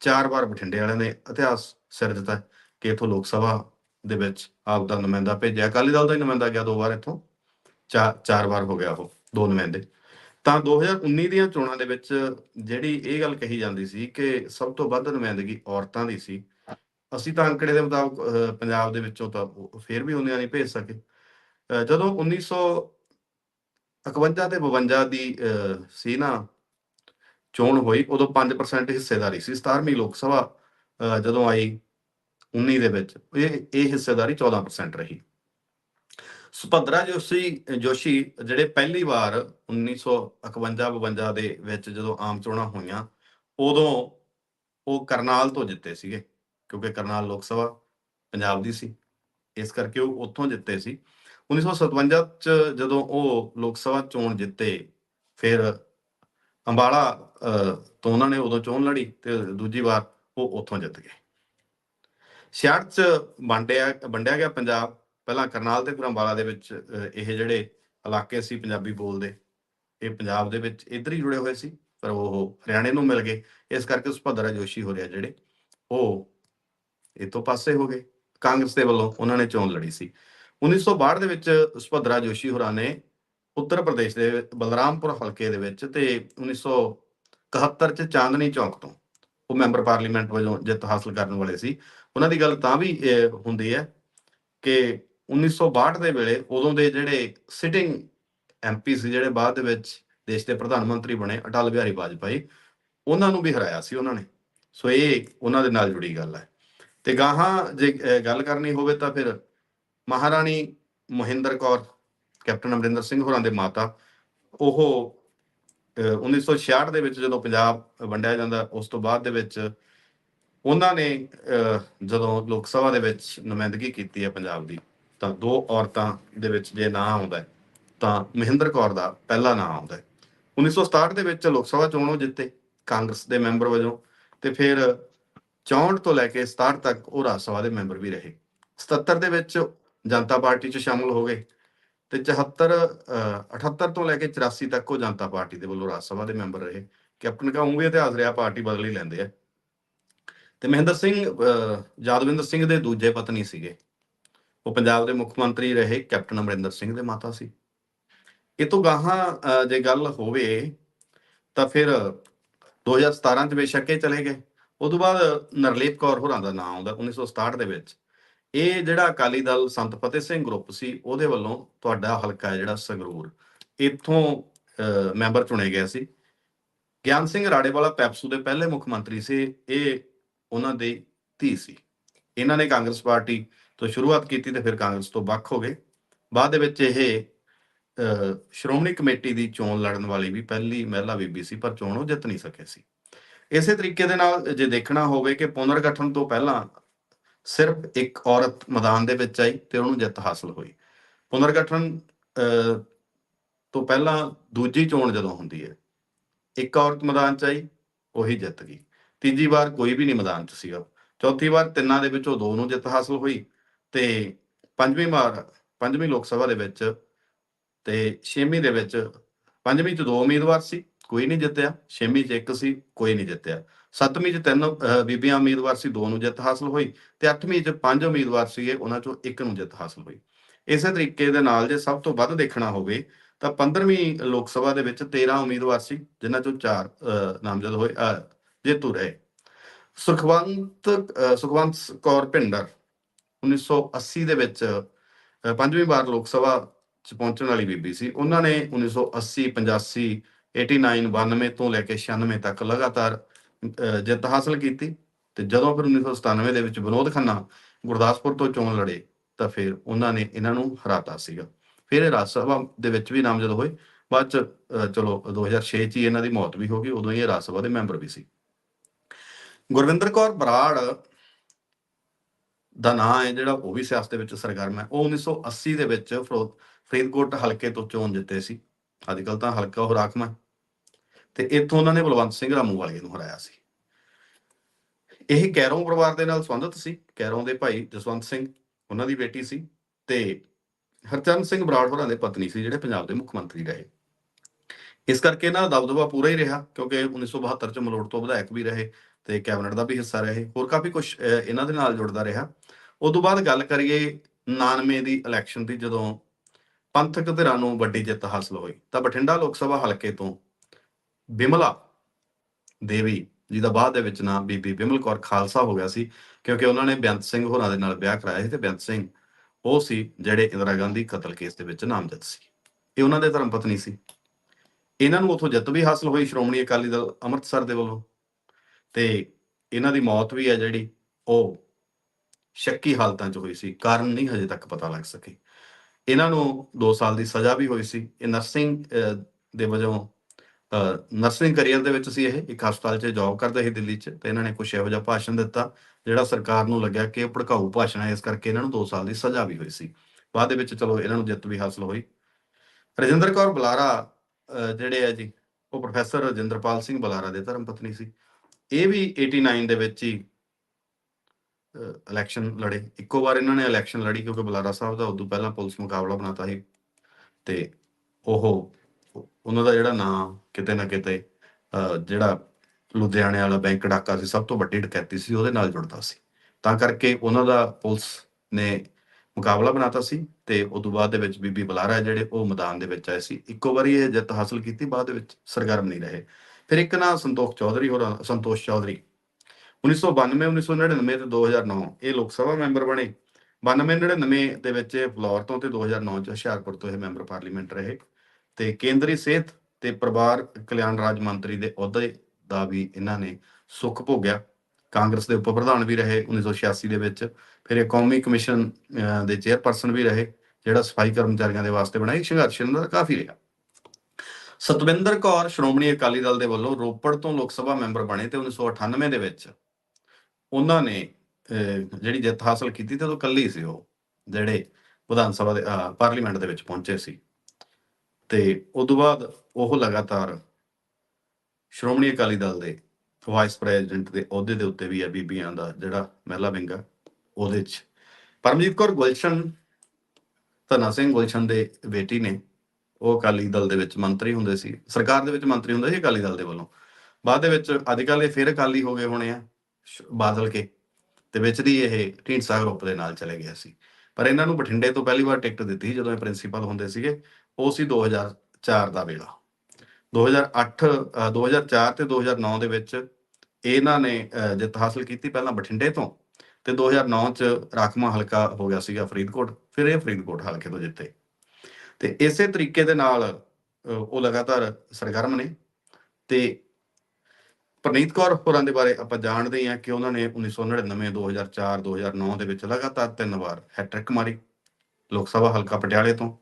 ਚਾਰ ਵਾਰ ਬਠਿੰਡੇ ਵਾਲਿਆਂ ਨੇ ਇਤਿਹਾਸ ਸਿਰ ਦਿੱਤਾ ਕਿ ਇੱਥੋਂ ਲੋਕ ਸਭਾ ਦੇ ਵਿੱਚ ਆਪ ਦਾ ਨੁਮਾਇੰਦਾ ਭੇਜਿਆ। ਅਕਾਲੀ ਦਲ ਦਾ ਹੀ ਨੁਮਾਇੰਦਾ ਗਿਆ ਦੋ ਵਾਰ ਇੱਥੋਂ ਚਾਰ ਚਾਰ ਵਾਰ ਹੋ ਗਿਆ ਉਹ ਦੋ ਨੁਮਾਇੰਦੇ। ਤਾਂ 2019 ਦੀਆਂ ਚੋਣਾਂ ਦੇ ਵਿੱਚ ਜਿਹੜੀ ਇਹ ਗੱਲ ਕਹੀ ਜਾਂਦੀ ਸੀ ਕਿ ਸਭ ਤੋਂ ਵੱਧ ਨੁਮਾਇੰਦਗੀ ਔਰਤਾਂ ਦੀ ਸੀ। ਅਸੀਂ ਤਾਂ ਅੰਕੜੇ ਦੇ ਮੁਤਾਬਕ ਪੰਜਾਬ ਦੇ ਵਿੱਚੋਂ ਤਾਂ ਉਹ ਫੇਰ ਵੀ ਉਹਨੀਆਂ ਨਹੀਂ ਭੇਜ ਸਕੇ। ਅਹ, ਜਦੋਂ 1951 ਤੇ 52 ਦੀ ਸੀ ਨਾ ਚੋਣ ਹੋਈ ਉਦੋਂ 5% ਹਿੱਸੇਦਾਰੀ ਸੀ। 17ਵੀਂ ਲੋਕ ਸਭਾ ਜਦੋਂ ਆਈ 19 ਦੇ ਵਿੱਚ ਇਹ ਇਹ ਹਿੱਸੇਦਾਰੀ 14% ਰਹੀ। ਸੁਭਦਰਾ ਜੋਸ਼ੀ ਜੋਸ਼ੀ ਜਿਹੜੇ ਪਹਿਲੀ ਵਾਰ 1951-52 ਦੇ ਵਿੱਚ ਜਦੋਂ ਆਮ ਚੋਣਾਂ ਹੋਈਆਂ ਉਦੋਂ ਉਹ ਕਰਨਾਲ ਤੋਂ ਜਿੱਤੇ ਸੀਗੇ ਕਿਉਂਕਿ ਕਰਨਾਲ ਲੋਕ ਸਭਾ ਪੰਜਾਬ ਦੀ ਸੀ। ਇਸ ਕਰਕੇ ਉਹ ਉੱਥੋਂ ਜਿੱਤੇ ਸੀ। 1957 ਚ ਜਦੋਂ ਉਹ ਲੋਕ ਸਭਾ ਚੋਣ ਜਿੱਤੇ ਫਿਰ ਅੰਬਾਲਾ ਅਹ, ਤੋਂ ਉਹਨਾਂ ਨੇ ਉਦੋਂ ਚੋਣ ਲੜੀ ਤੇ ਦੂਜੀ ਵਾਰ ਉਹ ਉੱਥੋਂ ਜਿੱਤ ਗਏ। 66 ਚ ਵੰਡਿਆ ਵੰਡਿਆ ਗਿਆ ਪੰਜਾਬ। ਪਹਿਲਾਂ ਕਰਨਾਲ ਤੇ ਫਿਰ ਅੰਬਾਲਾ ਦੇ ਵਿੱਚ ਇਹ ਜਿਹੜੇ ਇਲਾਕੇ ਸੀ ਪੰਜਾਬੀ ਬੋਲਦੇ ਇਹ ਪੰਜਾਬ ਦੇ ਵਿੱਚ ਇੱਧਰ ਹੀ ਜੁੜੇ ਹੋਏ ਸੀ, ਪਰ ਉਹ ਹਰਿਆਣੇ ਨੂੰ ਮਿਲ ਗਏ। ਇਸ ਕਰਕੇ ਸੁਭਦਰਾ ਜੋਸ਼ੀ ਹੋ ਰਿਹਾ ਜਿਹੜੇ, ਉਹ ਇਹ ਤੋਂ ਪਾਸੇ ਹੋ ਗਏ। ਕਾਂਗਰਸ ਦੇ ਵੱਲੋਂ ਉਹਨਾਂ ਨੇ ਚੋਣ ਲੜੀ ਸੀ। 1962 ਦੇ ਵਿੱਚ ਸੁਭਦਰਾ ਜੋਸ਼ੀ ਹੋਰਾਂ ਨੇ ਉੱਤਰ ਪ੍ਰਦੇਸ਼ ਦੇ ਬਲਰਾਮਪੁਰ ਹਲਕੇ ਦੇ ਵਿੱਚ ਤੇ 1971 ਚ ਚਾਂਦਨੀ ਚੌਕ ਤੋਂ ਉਹ ਮੈਂਬਰ ਪਾਰਲੀਮੈਂਟ ਵਜੋਂ ਜਿੱਤ ਹਾਸਲ ਕਰਨ ਵਾਲੇ ਸੀ। ਉਹਨਾਂ ਦੀ ਗੱਲ ਤਾਂ ਵੀ ਹੁੰਦੀ ਹੈ ਕਿ 1962 ਦੇ ਵੇਲੇ ਉਦੋਂ ਦੇ ਜਿਹੜੇ ਸਿਟਿੰਗ ਐਮਪੀ ਸੀ ਜਿਹੜੇ ਬਾਅਦ ਦੇ ਵਿੱਚ ਦੇਸ਼ ਦੇ ਪ੍ਰਧਾਨ ਮੰਤਰੀ ਬਣੇ ਅਟਲ ਬਿਹਾਰੀ ਵਾਜਪਾਈ ਉਹਨਾਂ ਨੂੰ ਵੀ ਹਰਾਇਆ ਸੀ ਉਹਨਾਂ ਨੇ। ਸੋ ਇਹ ਉਹਨਾਂ ਦੇ ਨਾਲ ਜੁੜੀ ਗੱਲ ਹੈ। ਤੇ ਗਾਹਾਂ ਜੇ ਗੱਲ ਕਰਨੀ ਹੋਵੇ ਤਾਂ ਫਿਰ ਮਹਾਰਾਣੀ ਮੋਹਿੰਦਰ ਕੌਰ ਕੈਪਟਨ ਅਮਰਿੰਦਰ ਸਿੰਘ ਹੋਰਾਂ ਦੇ ਮਾਤਾ ਉਹ ਅਹ, 1966 ਦੇ ਵਿੱਚ ਜਦੋਂ ਪੰਜਾਬ ਵੰਡਿਆ ਜਾਂਦਾ ਉਸ ਤੋਂ ਬਾਅਦ ਦੇ ਵਿੱਚ ਉਹਨਾਂ ਨੇ ਅਹ, ਜਦੋਂ ਲੋਕ ਸਭਾ ਦੇ ਵਿੱਚ ਨੁਮਾਇੰਦਗੀ ਕੀਤੀ ਹੈ ਪੰਜਾਬ ਦੀ ਤਾਂ ਦੋ ਔਰਤਾਂ ਦੇ ਵਿੱਚ ਜੇ ਨਾਂ ਆਉਂਦਾ ਤਾਂ ਮਹਿੰਦਰ ਕੌਰ ਦਾ ਪਹਿਲਾ ਨਾਂ ਆਉਂਦਾ ਹੈ। 1967 ਦੇ ਵਿੱਚ ਲੋਕ ਸਭਾ ਚੋਣ ਉਹ ਜਿੱਤੇ ਕਾਂਗਰਸ ਦੇ ਮੈਂਬਰ ਵਜੋਂ ਤੇ ਫਿਰ 64 ਤੋਂ ਲੈ ਕੇ 67 ਤੱਕ ਉਹ ਰਾਜ ਸਭਾ ਦੇ ਮੈਂਬਰ ਵੀ ਰਹੇ। 77 ਦੇ ਵਿੱਚ ਜਨਤਾ ਪਾਰਟੀ 'ਚ ਸ਼ਾਮਲ ਹੋ ਗਏ ਤੇ 74 ਅਹ, 78 ਤੋਂ ਲੈ ਕੇ 84 ਤੱਕ ਉਹ ਜਨਤਾ ਪਾਰਟੀ ਦੇ ਵੱਲੋਂ ਰਾਜ ਸਭਾ ਦੇ ਮੈਂਬਰ ਰਹੇ। ਕੈਪਟਨ ਕਾ ਵੀ ਇਤਿਹਾਸ ਰਿਹਾ ਪਾਰਟੀ ਬਦਲ ਹੀ ਲੈਂਦੇ ਆ। ਤੇ ਮਹਿੰਦਰ ਸਿੰਘ ਯਾਦਵਿੰਦਰ ਸਿੰਘ ਦੇ ਦੂਜੇ ਪਤਨੀ ਸੀਗੇ। ਉਹ ਪੰਜਾਬ ਦੇ ਮੁੱਖ ਮੰਤਰੀ ਰਹੇ ਕੈਪਟਨ ਅਮਰਿੰਦਰ ਸਿੰਘ ਦੇ ਮਾਤਾ ਸੀ। ਇਹ ਤੋਂ ਗਾਹਾਂ ਜੇ ਗੱਲ ਹੋਵੇ ਤਾਂ ਫਿਰ 2017 ਚ ਬੇਸ਼ੱਕ ਇਹ ਚਲੇ ਗਏ। ਉਸ ਤੋਂ ਬਾਅਦ ਨਰਲੇਪ ਕੌਰ ਹੋਰਾਂ ਦਾ ਨਾਮ ਆਉਂਦਾ 1967 ਦੇ ਵਿੱਚ। ਇਹ ਜਿਹੜਾ ਅਕਾਲੀ ਦਲ ਸੰਤ ਫਤਿਹ ਸਿੰਘ ਗਰੁੱਪ ਸੀ ਉਹਦੇ ਵੱਲੋਂ ਤੁਹਾਡਾ ਹਲਕਾ ਹੈ ਜਿਹੜਾ ਸੰਗਰੂਰ। ਇੱਥੋਂ ਅਹ, ਮੈਂਬਰ ਚੁਣੇ ਗਏ ਸੀ। ਗਿਆਨ ਸਿੰਘ ਰਾੜੇਵਾਲਾ ਪੈਪਸੂ ਦੇ ਪਹਿਲੇ ਮੁੱਖ ਮੰਤਰੀ ਸੀ। ਇਹ ਉਹਨਾਂ ਦੀ ਧੀ ਸੀ। ਇਹਨਾਂ ਨੇ ਕਾਂਗਰਸ ਪਾਰਟੀ ਤੋਂ ਸ਼ੁਰੂਆਤ ਕੀਤੀ ਤੇ ਫਿਰ ਕਾਂਗਰਸ ਤੋਂ ਵੱਖ ਹੋ ਗਏ। ਬਾਅਦ ਦੇ ਵਿੱਚ ਇਹ ਸ਼੍ਰੋਮਣੀ ਕਮੇਟੀ ਦੀ ਚੋਣ ਲੜਨ ਵਾਲੀ ਵੀ ਪਹਿਲੀ ਮਹਿਲਾ ਬੀਬੀ ਸੀ, ਪਰ ਚੋਣ ਉਹ ਜਿੱਤ ਨਹੀਂ ਸਕੇ ਸੀ। ਇਸੇ ਤਰੀਕੇ ਦੇ ਨਾਲ ਜੇ ਦੇਖਣਾ ਹੋਵੇ ਕਿ ਪੁਨਰ ਗਠਨ ਤੋਂ ਪਹਿਲਾਂ ਸਿਰਫ ਇੱਕ ਔਰਤ ਮੈਦਾਨ ਦੇ ਵਿੱਚ ਆਈ ਤੇ ਉਹਨੂੰ ਜਿੱਤ ਹਾਸਲ ਹੋਈ। ਪੁਨਰ ਗਠਨ ਤੋਂ ਪਹਿਲਾਂ ਦੂਜੀ ਚੋਣ ਜਦੋਂ ਹੁੰਦੀ ਹੈ, ਇੱਕ ਔਰਤ ਮੈਦਾਨ 'ਚ ਆਈ, ਉਹੀ ਜਿੱਤ ਗਈ। ਤੀਜੀ ਵਾਰ ਕੋਈ ਵੀ ਨਹੀਂ ਮੈਦਾਨ 'ਚ ਸੀਗਾ। ਚੌਥੀ ਵਾਰ ਤਿੰਨਾਂ ਦੇ ਵਿੱਚੋਂ ਦੋ ਨੂੰ ਜਿੱਤ ਹਾਸਲ ਹੋਈ। ਤੇ ਪੰਜਵੀਂ ਵਾਰ, ਪੰਜਵੀਂ ਲੋਕ ਸਭਾ ਦੇ ਵਿੱਚ ਤੇ ਛੇਵੀਂ ਦੇ ਵਿੱਚ ਪੰਜਵੀਂ 'ਚ ਦੋ ਉਮੀਦਵਾਰ ਸੀ, ਕੋਈ ਨਹੀਂ ਜਿੱਤਿਆ। ਛੇਵੀਂ 'ਚ ਇੱਕ ਸੀ, ਕੋਈ ਨਹੀਂ ਜਿੱਤਿਆ। ਸੱਤਵੀਂ 'ਚ ਤਿੰਨ ਬੀਬੀਆਂ ਉਮੀਦਵਾਰ ਸੀ, ਦੋ ਨੂੰ ਜਿੱਤ ਹਾਸਲ ਹੋਈ ਤੇ ਅੱਠਵੀਂ 'ਚ ਪੰਜ ਉਮੀਦਵਾਰ ਸੀਗੇ, ਉਹਨਾਂ 'ਚੋਂ ਇੱਕ ਨੂੰ ਜਿੱਤ ਹਾਸਲ ਹੋਈ। ਇਸੇ ਤਰੀਕੇ ਦੇ ਨਾਲ ਜੇ ਸਭ ਤੋਂ ਵੱਧ ਦੇਖਣਾ ਹੋਵੇ ਤਾਂ 15ਵੀਂ ਲੋਕ ਸਭਾ ਦੇ ਵਿੱਚ 13 ਉਮੀਦਵਾਰ ਸੀ, ਜਿਨ੍ਹਾਂ 'ਚੋਂ 4 ਨਾਮਜ਼ਦ ਹੋਏ ਜੇਤੂ ਰਹੇ। ਸੁਖਵੰਤ ਸੁਖਵੰਤ ਕੌਰ ਭਿੰਡਰ 1980 ਦੇ ਵਿੱਚ ਪੰਜਵੀਂ ਵਾਰ ਲੋਕ ਸਭਾ ਚ ਪਹੁੰਚਣ ਵਾਲੀ ਬੀਬੀ ਸੀ। ਉਹਨਾਂ ਨੇ 1980 85 89 92 ਤੋਂ ਲੈ ਕੇ 96 ਤੱਕ ਲਗਾਤਾਰ ਜਿੱਤ ਹਾਸਲ ਕੀਤੀ ਤੇ ਜਦੋਂ ਫਿਰ 1997 ਦੇ ਵਿੱਚ ਵਿਨੋਦ ਖੰਨਾ ਗੁਰਦਾਸਪੁਰ ਤੋਂ ਚੋਣ ਲੜੇ ਤਾਂ ਫਿਰ ਉਹਨਾਂ ਨੇ ਇਹਨਾਂ ਨੂੰ ਹਰਾਤਾ ਸੀਗਾ। ਫਿਰ ਇਹ ਰਾਜ ਸਭਾ ਦੇ ਵਿੱਚ ਵੀ ਨਾਮਜ਼ਦ ਹੋਏ। ਬਾਅਦ ਚ ਅਹ, ਚਲੋ 2006 ਚ ਹੀ ਇਹਨਾਂ ਦੀ ਮੌਤ ਵੀ ਹੋ ਗਈ। ਉਦੋਂ ਹੀ ਇਹ ਰਾਜ ਸਭਾ ਦੇ ਮੈਂਬਰ ਵੀ ਸੀ। ਗੁਰਵਿੰਦਰ ਕੌਰ ਬਰਾੜ ਦਾ ਨਾਂ ਹੈ ਜਿਹੜਾ ਉਹ ਵੀ ਸਿਆਸਤ ਦੇ ਵਿੱਚ ਸਰਗਰਮ ਹੈ। ਉਹ 1980 ਦੇ ਵਿੱਚ ਫਰੋ- ਫਰੀਦਕੋਟ ਹਲਕੇ ਤੋਂ ਚੋਣ ਜਿੱਤੇ ਸੀ। ਅੱਜ ਕੱਲ ਤਾਂ ਹਲਕਾ ਉਹ ਰਾਖਵਾਂ ਹੈ। ਤੇ ਇੱਥੋਂ ਉਹਨਾਂ ਨੇ ਬਲਵੰਤ ਸਿੰਘ ਰਾਮੂ ਰਾਮੂਵਾਲੀਆ ਨੂੰ ਹਰਾਇਆ ਸੀ। ਇਹ ਕੈਰੋਂ ਪਰਿਵਾਰ ਦੇ ਨਾਲ ਸੰਬੰਧਿਤ ਸੀ। ਕੈਰੋਂ ਦੇ ਭਾਈ ਜਸਵੰਤ ਸਿੰਘ, ਉਹਨਾਂ ਦੀ ਬੇਟੀ ਸੀ ਤੇ ਹਰਚਰਨ ਸਿੰਘ ਬਰਾੜ ਹੋਰਾਂ ਦੇ ਪਤਨੀ ਸੀ ਜਿਹੜੇ ਪੰਜਾਬ ਦੇ ਮੁੱਖ ਮੰਤਰੀ ਰਹੇ। ਇਸ ਕਰਕੇ ਇਹਨਾਂ ਦਾ ਦਬਦਬਾ ਪੂਰਾ ਹੀ ਰਿਹਾ ਕਿਉਂਕਿ 1972 ਚ ਮਲੋਟ ਤੋਂ ਵਿਧਾਇਕ ਵੀ ਰਹੇ ਤੇ ਕੈਬਨਿਟ ਦਾ ਵੀ ਹਿੱਸਾ ਰਹੇ। ਹੋਰ ਕਾਫੀ ਕੁਝ ਇਹਨਾਂ ਦੇ ਨਾਲ ਜੁੜਦਾ ਰਿਹਾ। ਉਸ ਤੋਂ ਬਾਅਦ ਗੱਲ ਕਰੀਏ 99 ਦੀ ਇਲੈਕਸ਼ਨ ਦੀ, ਜਦੋਂ ਪੰਥਕ ਧਿਰਾਂ ਨੂੰ ਵੱਡੀ ਜਿੱਤ ਹਾਸਲ ਹੋਈ, ਤਾਂ ਬਠਿੰਡਾ ਲੋਕ ਸਭਾ ਹਲਕੇ ਤੋਂ ਬਿਮਲਾ ਦੇਵੀ ਜਿਹਦਾ ਬਾਅਦ ਦੇ ਵਿੱਚ ਨਾਮ ਬੀਬੀ ਬਿਮਲ ਕੌਰ ਖਾਲਸਾ ਹੋ ਗਿਆ ਸੀ, ਕਿਉਂਕਿ ਉਹਨਾਂ ਨੇ ਬੇਅੰਤ ਸਿੰਘ ਹੋਰਾਂ ਦੇ ਨਾਲ ਵਿਆਹ ਕਰਾਇਆ ਸੀ ਤੇ ਬੇਅੰਤ ਸਿੰਘ ਉਹ ਸੀ ਜਿਹੜੇ ਇੰਦਰਾ ਗਾਂਧੀ ਕਤਲ ਕੇਸ ਦੇ ਵਿੱਚ ਨਾਮਜ਼ਦ ਸੀ। ਇਹ ਉਹਨਾਂ ਦੇ ਧਰਮ ਪਤਨੀ ਸੀ। ਇਹਨਾਂ ਨੂੰ ਉਥੋਂ ਜਿੱਤ ਵੀ ਹਾਸਲ ਹੋਈ, ਸ਼੍ਰੋਮਣੀ ਅਕਾਲੀ ਦਲ ਅੰਮ੍ਰਿਤਸਰ ਦੇ ਵੱਲੋਂ ਤੇ ਇਹਨਾਂ ਦੀ ਮੌਤ ਵੀ ਹੈ ਜਿਹੜੀ, ਉਹ ਸ਼ੱਕੀ ਹਾਲਤਾਂ 'ਚ ਹੋਈ ਸੀ, ਕਾਰਨ ਨਹੀਂ ਹਜੇ ਤੱਕ ਪਤਾ ਲੱਗ ਸਕੇ। ਇਹਨਾਂ ਨੂੰ 2 ਸਾਲ ਦੀ ਸਜ਼ਾ ਵੀ ਹੋਈ ਸੀ। ਇਹ ਨਰਸਿੰਗ ਦੇ ਵਜੋਂ ਨਰਸਿੰਗ ਕੈਰੀਅਰ ਦੇ ਵਿੱਚ ਸੀ ਇਹ। ਇੱਕ ਹਸਪਤਾਲ 'ਚ ਜੌਬ ਕਰਦੇ ਸੀ ਦਿੱਲੀ 'ਚ, ਤੇ ਇਹਨਾਂ ਨੇ ਕੁਝ ਇਹੋ ਜਿਹਾ ਭਾਸ਼ਣ ਦਿੱਤਾ, ਜਿਹੜਾ ਸਰਕਾਰ ਨੂੰ ਲੱਗਿਆ ਕਿ ਇਹ ਭੜਕਾਊ ਭਾਸ਼ਣ ਹੈ। ਇਸ ਕਰਕੇ ਇਹਨਾਂ ਨੂੰ 2 ਸਾਲ ਦੀ ਸਜ਼ਾ ਵੀ ਹੋਈ ਸੀ। ਬਾਅਦ ਦੇ ਵਿੱਚ ਚਲੋ ਇਹਨਾਂ ਨੂੰ ਜਿੱਤ ਵੀ ਹਾਸਲ ਹੋਈ। ਰਜਿੰਦਰ ਕੌਰ ਬੁਲਾਰਾ ਜਿਹੜੇ ਆ ਜੀ, ਉਹ ਪ੍ਰੋਫੈਸਰ ਰਜਿੰਦਰਪਾਲ ਸਿੰਘ ਬੁਲਾਰਾ ਦੇ ਧਰਮ ਪਤਨੀ ਸੀ। ਇਹ ਵੀ 89 ਦੇ ਵਿੱਚ ਹੀ ਇਲੈਕਸ਼ਨ ਲੜੇ। ਇੱਕੋ ਵਾਰ ਇਹਨਾਂ ਨੇ ਇਲੈਕਸ਼ਨ ਲੜੀ ਕਿਉਂਕਿ ਬੁਲਾਰਾ ਸਾਹਿਬ ਦਾ ਉਦੋਂ ਪਹਿਲਾਂ ਪੁਲਿਸ ਮੁਕਾਬਲਾ ਬਣਾਤਾ ਸੀ। ਤੇ ਉਹ ਉਹਨਾਂ ਦਾ ਜਿਹੜਾ ਨਾਂ ਕਿਤੇ ਨਾ ਕਿਤੇ ਅਹ, ਜਿਹੜਾ ਲੁਧਿਆਣੇ ਵਾਲਾ ਬੈਂਕ ਡਾਕਾ ਸੀ ਸਭ ਤੋਂ ਵੱਡੀ ਡਕੈਤੀ ਸੀ ਉਹਦੇ ਨਾਲ ਜੁੜਦਾ ਸੀ। ਤਾਂ ਕਰਕੇ ਉਹਨਾਂ ਦਾ ਪੁਲਿਸ ਨੇ ਮੁਕਾਬਲਾ ਬਣਾਤਾ ਸੀ ਤੇ ਉਸ ਤੋਂ ਬਾਅਦ ਦੇ ਵਿੱਚ ਬੀਬੀ ਬੁਲਾਰਾ ਜਿਹੜੇ ਉਹ ਮੈਦਾਨ ਦੇ ਵਿੱਚ ਆਏ ਸੀ। ਇੱਕੋ ਵਾਰੀ ਇਹ ਜਿੱਤ ਹਾਸਲ ਕੀਤੀ ਬਾਅਦ ਦੇ ਵਿੱਚ ਸਰਗਰਮ ਨਹੀਂ ਰਹੇ। ਫਿਰ ਇੱਕ ਨਾ ਸੰਤੋਖ ਚੌਧਰੀ ਹੋਰ ਸੰਤੋਸ਼ ਚੌਧਰੀ 1992 1999 ਤੇ 2009 ਇਹ ਲੋਕ ਸਭਾ ਮੈਂਬਰ ਬਣੇ। 92 99 ਦੇ ਵਿੱਚ ਇਹ ਫਲੋਰ ਤੋਂ ਤੇ 2009 ਚ ਹੁਸ਼ਿਆਰਪੁਰ ਤੋਂ ਇਹ ਮੈਂਬਰ ਪਾਰਲੀਮੈਂਟ ਰਹੇ। ਤੇ ਕੇਂਦਰੀ ਸਿਹਤ ਤੇ ਪਰਿਵਾਰ ਕਲਿਆਣ ਰਾਜ ਮੰਤਰੀ ਦੇ ਅਹੁਦੇ ਦਾ ਵੀ ਇਹਨਾਂ ਨੇ ਸੁੱਖ ਭੋਗਿਆ। ਕਾਂਗਰਸ ਦੇ ਉਪ ਪ੍ਰਧਾਨ ਵੀ ਰਹੇ 1986 ਦੇ ਵਿੱਚ। ਫਿਰ ਇਹ ਕੌਮੀ ਕਮਿਸ਼ਨ ਦੇ ਚੇਅਰਪਰਸਨ ਵੀ ਰਹੇ, ਜਿਹੜਾ ਸਫ਼ਾਈ ਕਰਮਚਾਰੀਆਂ ਦੇ ਵਾਸਤੇ ਬਣਾਈ ਸੰਘਰਸ਼ ਇਹਨਾਂ ਦਾ ਕਾਫੀ ਰਿਹਾ। ਸਤਵਿੰਦਰ ਕੌਰ, ਸ਼੍ਰੋਮਣੀ ਅਕਾਲੀ ਦਲ ਦੇ ਵੱਲੋਂ ਰੋਪੜ ਤੋਂ ਲੋਕ ਸਭਾ ਮੈਂਬਰ ਬਣੇ ਤੇ 1998 ਦੇ ਵਿੱਚ ਉਹਨਾਂ ਨੇ ਅਹ, ਜਿਹੜੀ ਜਿੱਤ ਹਾਸਲ ਕੀਤੀ ਤੇ ਉਦੋਂ ਕੱਲੀ ਸੀ ਉਹ ਜਿਹੜੇ ਵਿਧਾਨ ਸਭਾ ਦੇ ਪਾਰਲੀਮੈਂਟ ਦੇ ਵਿੱਚ ਪਹੁੰਚੇ ਸੀ। ਤੇ ਉਸ ਤੋਂ ਬਾਅਦ ਉਹ ਲਗਾਤਾਰ ਸ਼੍ਰੋਮਣੀ ਅਕਾਲੀ ਦਲ ਦੇ ਵਾਈਸ ਪ੍ਰੈਜ਼ੀਡੈਂਟ ਦੇ ਅਹੁਦੇ ਦੇ ਉੱਤੇ ਵੀ ਹੈ ਬੀਬੀਆਂ ਦਾ ਜਿਹੜਾ ਮਹਿਲਾ ਵਿੰਗ ਆ ਉਹਦੇ 'ਚ। ਪਰਮਜੀਤ ਕੌਰ ਗੁਲਸ਼ਨ ਧਨਾ ਸਿੰਘ ਗੁਲਸ਼ਨ ਦੇ ਬੇਟੀ ਨੇ ਉਹ ਅਕਾਲੀ ਦਲ ਦੇ ਵਿੱਚ ਮੰਤਰੀ ਹੁੰਦੇ ਸੀ। ਸਰਕਾਰ ਦੇ ਵਿੱਚ ਮੰਤਰੀ ਹੁੰਦੇ ਸੀ ਅਕਾਲੀ ਦਲ ਦੇ ਵੱਲੋਂ। ਬਾਅਦ ਦੇ ਵਿੱਚ ਅੱਜ ਕੱਲ੍ਹ ਇਹ ਫਿਰ ਅਕਾਲੀ ਹੋ ਗਏ ਹੋਣੇ ਆ। ਬਾਦਲ ਕੇ। ਤੇ ਵਿੱਚ ਦੀ ਇਹ ਢੀਂਡਸਾ ਗਰੁੱਪ ਦੇ ਨਾਲ ਚਲੇ ਗਿਆ ਸੀ। ਪਰ ਇਹਨਾਂ ਨੂੰ ਬਠਿੰਡੇ ਤੋਂ ਪਹਿਲੀ ਵਾਰ ਟਿਕਟ ਦਿੱਤੀ ਜਦੋਂ ਇਹ ਪ੍ਰਿੰਸੀਪਲ ਹੁੰਦੇ ਸੀਗੇ ਉਹ ਸੀ 2004 ਦਾ ਵੇਲਾ। 2008 ਅ, 2004 ਤੇ 2009 ਦੇ ਵਿੱਚ ਇਹਨਾਂ ਨੇ ਅ, ਜਿੱਤ ਹਾਸਲ ਕੀਤੀ ਪਹਿਲਾਂ ਬਠਿੰਡੇ ਤੋਂ। ਤੇ 2009 ਚ ਰਾਖਮਾ ਹਲਕਾ ਹੋ ਗਿਆ ਸੀਗਾ ਫਰੀਦਕੋਟ ਫਿਰ ਇਹ ਫਰੀਦਕੋਟ ਹਲਕੇ ਤੋਂ ਜਿੱਤੇ। ਤੇ ਇਸੇ ਤਰੀਕੇ ਦੇ ਨਾਲ ਉਹ ਲਗਾਤਾਰ ਸਰਗਰਮ ਨੇ। ਤੇ ਪ੍ਰਨੀਤ ਕੌਰ ਹੋਰਾਂ ਦੇ ਬਾਰੇ ਆਪਾਂ ਜਾਣਦੇ ਹਾਂ ਕਿ ਉਹਨਾਂ ਨੇ 1999 2004 2009 ਦੇ ਵਿੱਚ ਲਗਾਤਾਰ ਤਿੰਨ ਵਾਰ ਹੈਟ੍ਰਿਕ ਮਾਰੀ ਲੋਕ ਸਭਾ ਹਲਕਾ ਪਟਿਆਲੇ ਤੋਂ।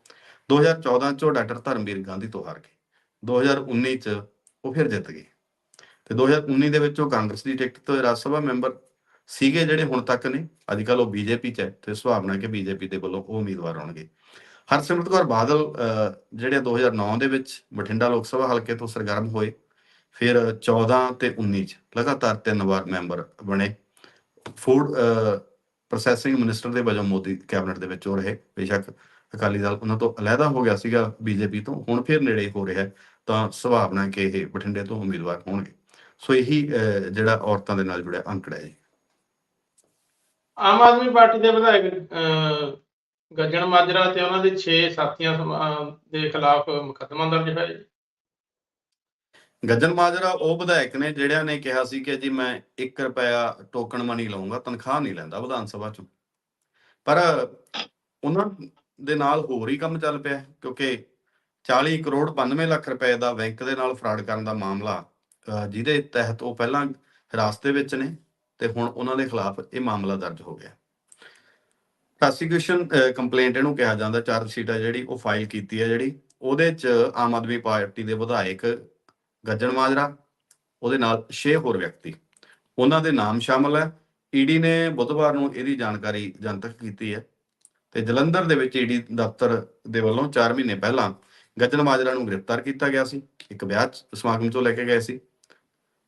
2014 ਚ ਉਹ ਡਾਕਟਰ ਧਰਮਵੀਰ ਗਾਂਧੀ ਤੋਂ ਹਾਰ ਗਏ। 2019 ਚ ਉਹ ਫਿਰ ਜਿੱਤ ਗਏ। ਤੇ 2019 ਦੇ ਵਿੱਚ ਉਹ ਕਾਂਗਰਸ ਦੀ ਟਿਕਟ ਤੋਂ ਰਾਜ ਸਭਾ ਮੈਂਬਰ ਸੀਗੇ ਜਿਹੜੇ ਹੁਣ ਤੱਕ ਨੇ। ਅੱਜ ਕੱਲ ਉਹ ਬੀਜੇਪੀ ਚ ਹੈ ਤੇ ਸੁਭਾਵਨਾ ਕਿ ਬੀਜੇਪੀ ਦੇ ਵੱਲੋਂ ਉਹ ਉਮੀਦਵਾਰ ਹੋਣਗੇ ਹਰਸਿਮਰਤ ਕੌਰ ਬਾਦਲ ਅਹ, ਜਿਹੜੇ 2009 ਦੇ ਵਿੱਚ ਬਠਿੰਡਾ ਲੋਕ ਸਭਾ ਹਲਕੇ ਤੋਂ ਸਰਗਰਮ ਹੋਏ। ਫਿਰ 14 ਤੇ 19 ਚ ਲਗਾਤਾਰ ਤਿੰਨ ਵਾਰ ਮੈਂਬਰ ਬਣੇ। ਫੂਡ ਪ੍ਰੋਸੈਸਿੰਗ ਮਿਨਿਸਟਰ ਦੇ ਵਜੋਂ ਮੋਦੀ ਕੈਬਨਿਟ ਦੇ ਵਿੱਚ ਉਹ ਰਹੇ। ਬੇਸ਼ੱਕ ਅਕਾਲੀ ਦਲ ਉਹਨਾਂ ਤੋਂ ਅਲੱਗਾ ਹੋ ਗਿਆ ਸੀਗਾ ਬੀਜੇਪੀ ਤੋਂ, ਹੁਣ ਫਿਰ ਨੇੜੇ ਹੋ ਰਿਹਾ ਤਾਂ ਸੁਭਾਵਨਾ ਕਿ ਇਹ ਬਠਿੰਡੇ ਤੋਂ ਉਮੀਦਵਾਰ ਹੋਣਗੇ। ਸੋ ਇਹੀ ਜਿਹੜਾ ਔਰਤਾਂ ਦੇ ਨਾਲ ਜੁੜਿਆ ਅੰਕੜਾ ਹੈ ਜੀ। ਆਮ ਆਦਮੀ ਪਾਰਟੀ ਦੇ ਵਿਧਾਇਕ ਗੱਜਣ ਮਾਜਰਾ ਤੇ ਉਹਨਾਂ ਦੇ 6 ਸਾਥੀਆਂ ਦੇ ਖਿਲਾਫ ਮੁਕੱਦਮਾ ਦਰਜ ਹੋਇਆ ਜੀ। ਗੱਜਣ ਮਾਜਰਾ ਉਹ ਵਿਧਾਇਕ ਨੇ ਜਿਹੜਿਆਂ ਨੇ ਕਿਹਾ ਸੀ ਕਿ ਜੀ ਮੈਂ 1 ਰੁਪਿਆ ਟੋਕਨ ਮਨੀ ਲਵਾਂਗਾ ਤਨਖਾਹ ਨਹੀਂ ਲੈਂਦਾ ਵਿਧਾਨ ਸਭਾ ਚੋਂ। ਪਰ ਉਹਨਾਂ ਦੇ ਨਾਲ ਹੋਰ ਹੀ ਕੰਮ ਚੱਲ ਪਿਆ, ਕਿਉਂਕਿ 40 ਕਰੋੜ 92 ਲੱਖ ਰੁਪਏ ਦਾ ਬੈਂਕ ਦੇ ਨਾਲ ਫਰਾਡ ਕਰਨ ਦਾ ਮਾਮਲਾ ਜਿਹਦੇ ਤਹਿਤ ਉਹ ਪਹਿਲਾਂ ਹਿਰਾਸਤ ਦੇ ਵਿੱਚ ਨੇ ਤੇ ਹੁਣ ਉਹਨਾਂ ਦੇ ਖਿਲਾਫ ਇਹ ਮਾਮਲਾ ਦਰਜ ਹੋ ਗਿਆ। ਪ੍ਰੋਸੀਕਿਊਸ਼ਨ ਕੰਪਲੇਂਟ ਇਹਨੂੰ ਕਿਹਾ ਜਾਂਦਾ ਚਾਰਜ ਸ਼ੀਟ ਹੈ ਜਿਹੜੀ, ਉਹ ਫਾਈਲ ਕੀਤੀ ਹੈ ਜਿਹੜੀ। ਉਹਦੇ ਚ ਆਮ ਆਦਮੀ ਪਾਰਟੀ ਦੇ ਵਿਧਾਇਕ ਗੱਜਣ ਮਾਜਰਾ, ਉਹਦੇ ਨਾਲ 6 ਹੋਰ ਵਿਅਕਤੀ। ਉਹਨਾਂ ਦੇ ਨਾਮ ਸ਼ਾਮਲ ਹੈ। ਈਡੀ ਨੇ ਬੁੱਧਵਾਰ ਨੂੰ ਇਹਦੀ ਜਾਣਕਾਰੀ ਜਨਤਕ ਕੀਤੀ ਹੈ। ਤੇ ਜਲੰਧਰ ਦੇ ਵਿੱਚ ਈਡੀ ਦਫ਼ਤਰ ਦੇ ਵੱਲੋਂ 4 ਮਹੀਨੇ ਪਹਿਲਾਂ ਗੱਜਣ ਮਾਜਰਾ ਨੂੰ ਗ੍ਰਿਫਤਾਰ ਕੀਤਾ ਗਿਆ ਸੀ। ਇੱਕ ਵਿਆਹ ਸਮਾਗਮ ਤੋਂ ਲੈ ਕੇ ਗਏ ਸੀ।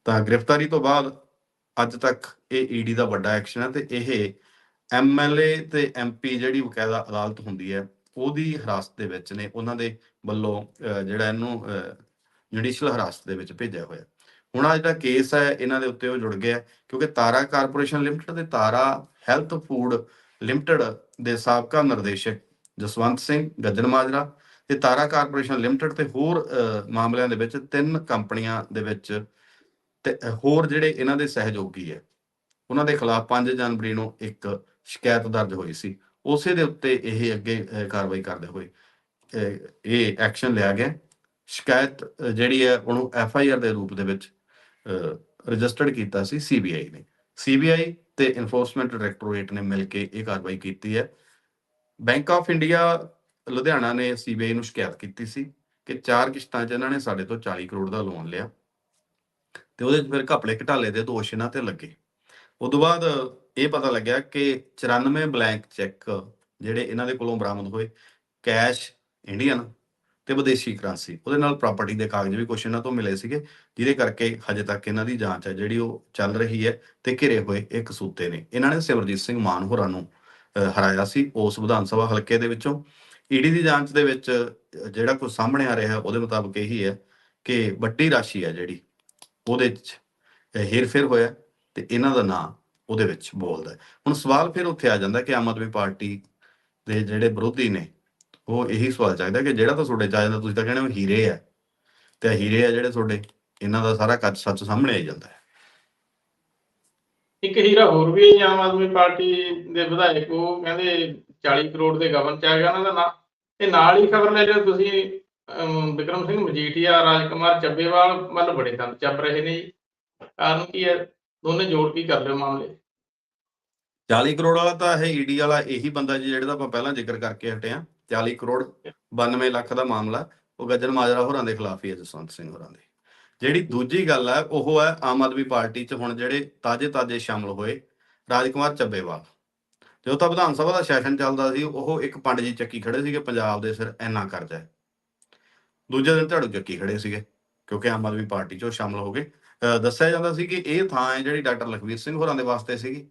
ਤਾਂ ਗ੍ਰਿਫਤਾਰੀ ਤੋਂ ਬਾਅਦ ਅੱਜ ਤੱਕ ਇਹ ਈਡੀ ਦਾ ਵੱਡਾ ਐਕਸ਼ਨ ਹੈ ਤੇ ਇਹ ਐਮਐਲਏ ਤੇ ਐਮਪੀ ਜਿਹੜੀ ਬਕਾਇਦਾ ਅਦਾਲਤ ਹੁੰਦੀ ਹੈ, ਉਹਦੀ ਹਿਰਾਸਤ ਦੇ ਵਿੱਚ ਨੇ। ਉਹਨਾਂ ਦੇ ਵੱਲੋਂ ਜਿਹੜਾ ਇਹਨੂੰ ਜੁਡੀਸ਼ੀਅਲ ਹਿਰਾਸਤ ਦੇ ਵਿੱਚ ਭੇਜਿਆ ਹੋਇਆ। ਹੁਣ ਆ ਜਿਹੜਾ ਕੇਸ ਹੈ, ਇਹਨਾਂ ਦੇ ਉੱਤੇ ਉਹ ਜੁੜ ਗਿਆ, ਕਿਉਂਕਿ ਤਾਰਾ ਕਾਰਪੋਰੇਸ਼ਨ ਲਿਮਟਿਡ ਤੇ ਤਾਰਾ ਹੈਲਥ ਫੂਡ ਲਿਮਟਿਡ ਦੇ ਸਾਬਕਾ ਨਿਰਦੇਸ਼ਕ ਜਸਵੰਤ ਸਿੰਘ ਗੱਜਣ ਮਾਜਰਾ ਤੇ ਤਾਰਾ ਕਾਰਪੋਰੇਸ਼ਨ ਲਿਮਟਿਡ ਤੇ ਹੋਰ ਮਾਮਲਿਆਂ ਦੇ ਵਿੱਚ ਤਿੰਨ ਕੰਪਨੀਆਂ ਦੇ ਵਿੱਚ ਤੇ ਹੋਰ ਜਿਹੜੇ ਇਹਨਾਂ ਦੇ ਸਹਿਯੋਗੀ ਹੈ, ਉਹਨਾਂ ਦੇ ਖਿਲਾਫ 5 ਜਨਵਰੀ ਨੂੰ ਇੱਕ ਸ਼ਿਕਾਇਤ ਦਰਜ ਹੋਈ ਸੀ। ਉਸੇ ਦੇ ਉੱਤੇ ਇਹ ਅੱਗੇ ਕਾਰਵਾਈ ਕਰਦੇ ਹੋਏ ਇਹ ਐਕਸ਼ਨ ਲਿਆ ਗਿਆ। ਸ਼ਿਕਾਇਤ ਜਿਹੜੀ ਹੈ, ਉਹਨੂੰ ਐਫ ਆਈ ਆਰ ਦੇ ਰੂਪ ਦੇ ਵਿੱਚ ਰਜਿਸਟਰਡ ਕੀਤਾ ਸੀ ਸੀਬੀਆਈ ਨੇ। ਸੀਬੀਆਈ ਤੇ ਇਨਫੋਰਸਮੈਂਟ ਡਾਇਰੈਕਟੋਰੇਟ ਨੇ ਮਿਲ ਕੇ ਇਹ ਕਾਰਵਾਈ ਕੀਤੀ ਹੈ। ਬੈਂਕ ਆਫ ਇੰਡੀਆ ਲੁਧਿਆਣਾ ਨੇ ਸੀਬੀਆਈ ਨੂੰ ਸ਼ਿਕਾਇਤ ਕੀਤੀ ਸੀ ਕਿ ਚਾਰ ਕਿਸ਼ਤਾਂ 'ਚ ਇਹਨਾਂ ਨੇ ਸਾਡੇ ਤੋਂ 40 ਕਰੋੜ ਦਾ ਲੋਨ ਲਿਆ ਤੇ ਉਹਦੇ 'ਚ ਫਿਰ ਘਪਲੇ ਘਟਾਲੇ ਦੇ ਦੋਸ਼ ਇਹਨਾਂ ਤੇ ਲੱਗੇ। ਉਦੋਂ ਬਾਅਦ ਇਹ ਪਤਾ ਲੱਗਿਆ ਕਿ 94 ਬਲੈਂਕ ਚੈੱਕ ਜਿਹੜੇ ਇਹਨਾਂ ਦੇ ਕੋਲੋਂ ਬਰਾਮਦ ਹੋਏ ਕੈਸ਼ ਇੰਡੀਅਨ ਤੇ ਵਿਦੇਸ਼ੀ ਕਰੰਸੀ ਉਹਦੇ ਨਾਲ ਪ੍ਰਾਪਰਟੀ ਦੇ ਕਾਗਜ਼ ਵੀ ਕੁਝ ਇਹਨਾਂ ਤੋਂ ਮਿਲੇ ਸੀਗੇ, ਜਿਹਦੇ ਕਰਕੇ ਹਜੇ ਤੱਕ ਇਹਨਾਂ ਦੀ ਜਾਂਚ ਹੈ, ਜਿਹੜੀ ਉਹ ਚੱਲ ਰਹੀ ਹੈ ਤੇ ਘਿਰੇ ਹੋਏ ਇੱਕ ਸੂਤੇ ਨੇ। ਇਹਨਾਂ ਨੇ ਸਿਮਰਜੀਤ ਸਿੰਘ ਮਾਨ ਹੋਰਾਂ ਨੂੰ ਹਰਾਇਆ ਸੀ ਉਸ ਵਿਧਾਨ ਸਭਾ ਹਲਕੇ ਦੇ ਵਿੱਚੋਂ। ਈਡੀ ਦੀ ਜਾਂਚ ਦੇ ਵਿੱਚ ਜਿਹੜਾ ਕੁਝ ਸਾਹਮਣੇ ਆ ਰਿਹਾ ਉਹਦੇ ਮੁਤਾਬਕ ਇਹੀ ਹੈ ਕਿ ਵੱਡੀ ਰਾਸ਼ੀ ਹੈ ਜਿਹੜੀ, ਉਹਦੇ ਵਿੱਚ ਹੇਰਫੇਰ ਹੋਇਆ ਤੇ ਇਹਨਾਂ ਦਾ ਨਾਂ ਉਹਦੇ ਵਿੱਚ ਬੋਲਦਾ ਹੁਣ ਸਵਾਲ ਫਿਰ ਉੱਥੇ ਆ ਜਾਂਦਾ ਕਿ ਆਮ ਆਦਮੀ ਪਾਰਟੀ ਦੇ ਜਿਹੜੇ ਵਿਰੋਧੀ ਨੇ ਉਹ ਇਹੀ ਸਵਾਲ ਚੱਕਦਾ ਕਿ ਜਿਹੜਾ ਤਾਂ ਤੁਹਾਡੇ ਚ ਆ ਜਾਂਦਾ ਤੁਸੀਂ ਤਾਂ ਕਹਿੰਦੇ ਹੋ ਹੀਰੇ ਆ। ਤੇ ਹੀਰੇ ਆ ਜਿਹੜੇ ਤੁਹਾਡੇ ਇਹਨਾਂ ਦਾ ਸਾਰਾ ਕੱਚ ਸੱਚ ਸਾਹਮਣੇ ਆ ਜਾਂਦਾ ਹੈ। ਇੱਕ ਹੀਰਾ ਹੋਰ ਵੀ ਆਮ ਆਦਮੀ ਪਾਰਟੀ ਦੇ ਵਿਧਾਇਕ ਉਹ ਕਹਿੰਦੇ 40 ਕਰੋੜ ਦੇ ਗਵਨ ਚ ਆ ਗਿਆ ਉਹਨਾਂ ਦਾ ਨਾਂ। ਤੇ ਨਾਲ ਹੀ ਖਬਰ ਲੈ ਲਿਓ ਤੁਸੀਂ ਵਿਕਰਮ ਸਿੰਘ ਮਜੀਠੀਆ ਰਾਜਕੁਮਾਰ ਚੱਬੇਵਾਲ ਵੱਲ ਬੜੇ ਦੰਦ ਚੱਬ ਰਹੇ ਨੇ ਕਾਰਨ ਕੀ ਹੈ? ਦੋਨੇ ਜੋੜ ਕੇ ਕਰ ਲਿਓ ਮਾਮਲੇ। 40 ਕਰੋੜ ਵਾਲਾ ਤਾਂ ਇਹ ਈਡੀ ਵਾਲਾ ਇਹੀ ਬੰਦਾ ਜਿਹੜਾ ਆਪਾਂ ਪਹਿਲਾਂ ਜ਼ਿਕਰ ਕਰਕੇ ਹਟੇ ਆ 40 ਕਰੋੜ 92 ਲੱਖ ਦਾ ਮਾਮਲਾ ਉਹ ਗੱਜਰ ਮਾਜਰਾ ਹੋਰਾਂ ਦੇ ਖਿਲਾਫ ਹੀ ਹੈ ਜਸਵੰਤ ਸਿੰਘ ਹੋਰਾਂ ਦੇ। ਜਿਹੜੀ ਦੂਜੀ ਗੱਲ ਹੈ ਉਹ ਹੈ ਆਮ ਆਦਮੀ ਪਾਰਟੀ 'ਚ ਹੁਣ ਜਿਹੜੇ ਤਾਜੇ ਤਾਜੇ ਸ਼ਾਮਲ ਹੋਏ ਰਾਜਕੁਮਾਰ ਚੱਬੇਵਾਲ। ਜਦੋਂ ਤਾਂ ਵਿਧਾਨ ਸਭਾ ਦਾ ਸੈਸ਼ਨ ਚੱਲਦਾ ਸੀ ਉਹ ਇੱਕ ਪੰਡ ਜੀ ਚੱਕੀ ਖੜੇ ਸੀਗੇ ਪੰਜਾਬ ਦੇ ਸਿਰ ਇੰਨਾ ਕਰਜ਼ਾ ਦੂਜੇ ਦਿਨ ਝਾੜੂ ਚੱਕੀ ਖੜੇ ਸੀਗੇ ਕਿਉਂਕਿ ਆਮ ਆਦਮੀ ਪਾਰਟੀ 'ਚ ਉਹ ਸ਼ਾਮਲ ਹੋ ਗਏ। ਦੱਸਿਆ ਜਾਂਦਾ ਸੀ ਕਿ ਇਹ ਥਾਂ ਹੈ ਜਿਹੜੀ ਡਾਕਟਰ ਲਖਵੀਰ ਸਿੰਘ ਹੋਰਾਂ ਦੇ ਵਾਸਤੇ ਸੀਗੀ।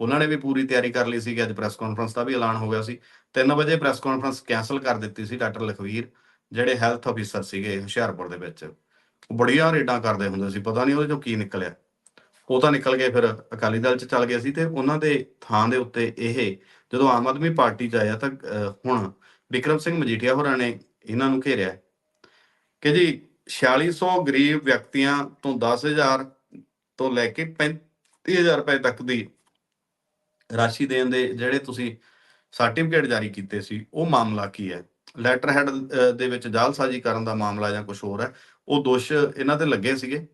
ਉਹਨਾਂ ਨੇ ਵੀ ਪੂਰੀ ਤਿਆਰੀ ਕਰ ਲਈ ਸੀ ਕਿ ਅੱਜ ਪ੍ਰੈਸ ਕਾਨਫਰੰਸ ਦਾ ਵੀ ਐਲਾਨ ਹੋ ਗਿਆ ਸੀ। 3 ਵਜੇ ਪ੍ਰੈਸ ਕਾਨਫਰੰਸ ਕੈਨਸਲ ਕਰ ਦਿੱਤੀ ਸੀ ਡਾਕਟਰ ਲਖਵੀਰ, ਜਿਹੜੇ ਹੈਲਥ ਅਫੀਸਰ ਸੀਗੇ ਹੁਸ਼ਿਆਰਪੁਰ ਦੇ ਵਿੱਚ। ਉਹ ਬੜੀਆਂ ਰੇਡਾਂ ਕਰਦੇ ਹੁੰਦੇ ਸੀ, ਪਤਾ ਨਹੀਂ ਉਹਦੇ ਚੋਂ ਕੀ ਨਿਕਲਿਆ। ਉਹ ਤਾਂ ਨਿਕਲ ਗਏ ਫਿਰ ਅਕਾਲੀ ਦਲ ਚ ਚੱਲ ਗਏ ਸੀ ਤੇ ਉਹਨਾਂ ਦੇ ਥਾਂ ਦੇ ਉੱਤੇ ਇਹ ਜਦੋਂ ਆਮ ਆਦਮੀ ਪਾਰਟੀ ਚ ਆਇਆ ਤਾਂ ਹੁਣ ਵਿਕਰਮ ਸਿੰਘ ਮਜੀਠੀਆ ਹੋਰਾਂ ਨੇ ਇਹਨਾਂ ਨੂੰ ਘੇਰਿਆ। ਕਿ ਜੀ 4600 ਗਰੀਬ ਵਿਅਕਤੀਆਂ ਤੋਂ 10000 ਤੋਂ ਲੈ ਕੇ 35000 ਰੁਪਏ ਤੱਕ ਦੀ ਰਾਸ਼ੀ ਦੇਣ ਦੇ ਜਿਹੜੇ ਤੁਸੀਂ ਸਰਟੀਫਿਕੇਟ ਜਾਰੀ ਕੀਤੇ ਸੀ, ਉਹ ਮਾਮਲਾ ਕੀ ਹੈ? ਲੈਟਰ ਹੈਡ ਦੇ ਵਿੱਚ ਜਾਲਸਾਜ਼ੀ ਕਰਨ ਦਾ ਮਾਮਲਾ ਜਾਂ ਕੁਝ ਹੋਰ ਹੈ। ਉਹ ਦੋਸ਼ ਇਹਨਾਂ ਤੇ ਲੱਗੇ ਸੀਗੇ।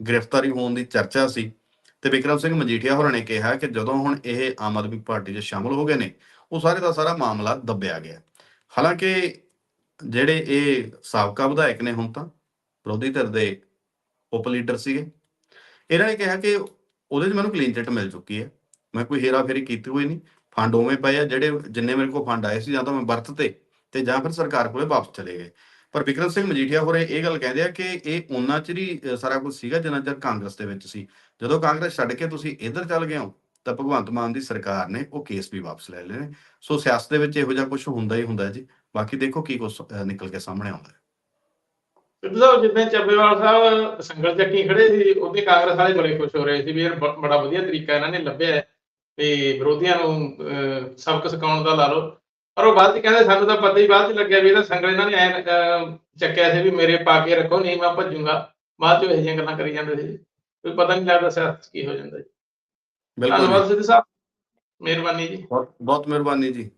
ਗ੍ਰਿਫਤਾਰੀ ਹੋਣ ਦੀ ਚਰਚਾ ਸੀ ਤੇ ਵਿਕਰਮ ਸਿੰਘ ਮਜੀਠੀਆ ਹੋਰਾਂ ਨੇ ਕਿਹਾ ਕਿ ਜਦੋਂ ਹੁਣ ਇਹ ਆਮ ਆਦਮੀ ਪਾਰਟੀ 'ਚ ਸ਼ਾਮਲ ਹੋ ਗਏ ਨੇ, ਉਹ ਸਾਰੇ ਦਾ ਸਾਰਾ ਮਾਮਲਾ ਦੱਬਿਆ ਗਿਆ। ਹਾਲਾਂਕਿ ਜਿਹੜੇ ਇਹ ਸਾਬਕਾ ਵਿਧਾਇਕ ਨੇ ਹੁਣ ਤਾਂ, ਵਿਰੋਧੀ ਧਿਰ ਦੇ ਉਪ ਲੀਡਰ ਸੀਗੇ, ਇਹਨਾਂ ਨੇ ਕਿਹਾ ਕਿ ਉਹਦੇ 'ਚ ਮੈਨੂੰ ਕਲੀਨ ਚਿੱਟ ਮਿਲ ਚੁੱਕੀ ਹੈ। ਮੈਂ ਕੋਈ ਹੇਰਾ ਫੇਰੀ ਕੀਤੀ ਹੋਈ ਨਹੀਂ। ਫੰਡ ਉਵੇਂ ਪਏ ਆ ਜਿਹੜੇ ਜਿੰਨੇ ਮੇਰੇ ਕੋਲ ਫੰਡ ਆਏ ਸੀ ਜਾਂ ਤਾਂ ਮੈਂ ਵਰਤਤੇ ਤੇ ਜਾਂ ਫਿਰ ਸਰਕਾਰ ਕੋਲੇ ਵਾਪਸ ਚਲੇ ਗਏ। ਪਰ ਵਿਕਰਮ ਸਿੰਘ ਮਜੀਠੀਆ ਹੋਰੇ ਇਹ ਗੱਲ ਕਹਿੰਦੇ ਆ ਕਿ ਇਹ ਉਹਨਾਂ ਚਿਰ ਹੀ ਸਾਰਾ ਕੁਝ ਸੀਗਾ ਜਿੰਨਾ ਚਿਰ ਕਾਂਗਰਸ ਦੇ ਵਿੱਚ ਸੀ। ਜਦੋਂ ਕਾਂਗਰਸ ਛੱਡ ਕੇ ਤੁਸੀਂ ਇੱਧਰ ਚੱਲ ਗਏ ਹੋ, ਤਾਂ ਭਗਵੰਤ ਮਾਨ ਦੀ ਸਰਕਾਰ ਨੇ ਉਹ ਕੇਸ ਵੀ ਵਾਪਸ ਲੈ ਲਏ ਨੇ। ਸੋ ਸਿਆਸਤ ਦੇ ਵਿੱਚ ਇਹੋ ਜਿਹਾ ਕੁਝ ਹੁੰਦਾ ਹੀ ਹੁੰਦਾ ਜੀ। ਬਾਕੀ ਦੇਖੋ ਕੀ ਕੁਝ ਨਿਕਲ ਕੇ ਸਾਹਮਣੇ ਆਉਂਦਾ ਹੈ। ਸਿੱਧੂ ਸਾਹਿਬ, ਜਿੱਦਾਂ ਚੱਬੇਵਾਲ ਸਾਹਿਬ ਸੰਗਲ ਚੱਕੀ ਖੜੇ ਸੀ ਉਹਦੇ ਕਾਂਗਰਸ ਵਾਲੇ ਬੜੇ ਖੁਸ਼ ਹੋ ਰਹੇ ਸੀ ਵੀ ਯਾਰ ਬੜਾ ਵਧੀਆ ਤਰੀਕਾ ਇਹਨਾਂ ਨੇ ਲੱਭਿਆ ਤੇ ਵਿਰੋਧੀਆਂ ਨੂੰ ਸਬਕ ਸਿਖਾਉਣ ਦਾ ਲਾ ਲਓ। ਪਰ ਉਹ ਬਾਅਦ ਚ ਕਹਿੰਦੇ ਸਾਨੂੰ ਤਾਂ ਪਤਾ ਹੀ ਬਾਅਦ ਚ ਲੱਗਿਆ ਵੀ ਇਹਦਾ ਸੰਗਲ ਇਹਨਾਂ ਨੇ ਐ ਚੱਕਿਆ ਸੀ ਵੀ ਮੇਰੇ ਪਾ ਕੇ ਰੱਖੋ ਨਹੀਂ ਮੈਂ ਭੱਜੂਗਾ। ਬਾਅਦ ਚ ਇਹ ਜਿਹੀਆਂ ਗੱਲਾਂ ਕਰੀ ਜਾਂਦੇ ਸੀ। ਕੋਈ ਪਤਾ ਨਹੀਂ ਲੱਗਦਾ ਸਿਆਸਤ ਕੀ ਹੋ ਜਾਂਦਾ ਜੀ। ਬਿਲਕੁਲ ਧੰਨਵਾਦ। ਸਿੱਧੂ ਸਾਹਿਬ। ਮਿਹਰਬਾਨੀ ਜੀ। ਬਹੁਤ ਬਹੁਤ ਮਿਹਰਬਾਨੀ ਜੀ।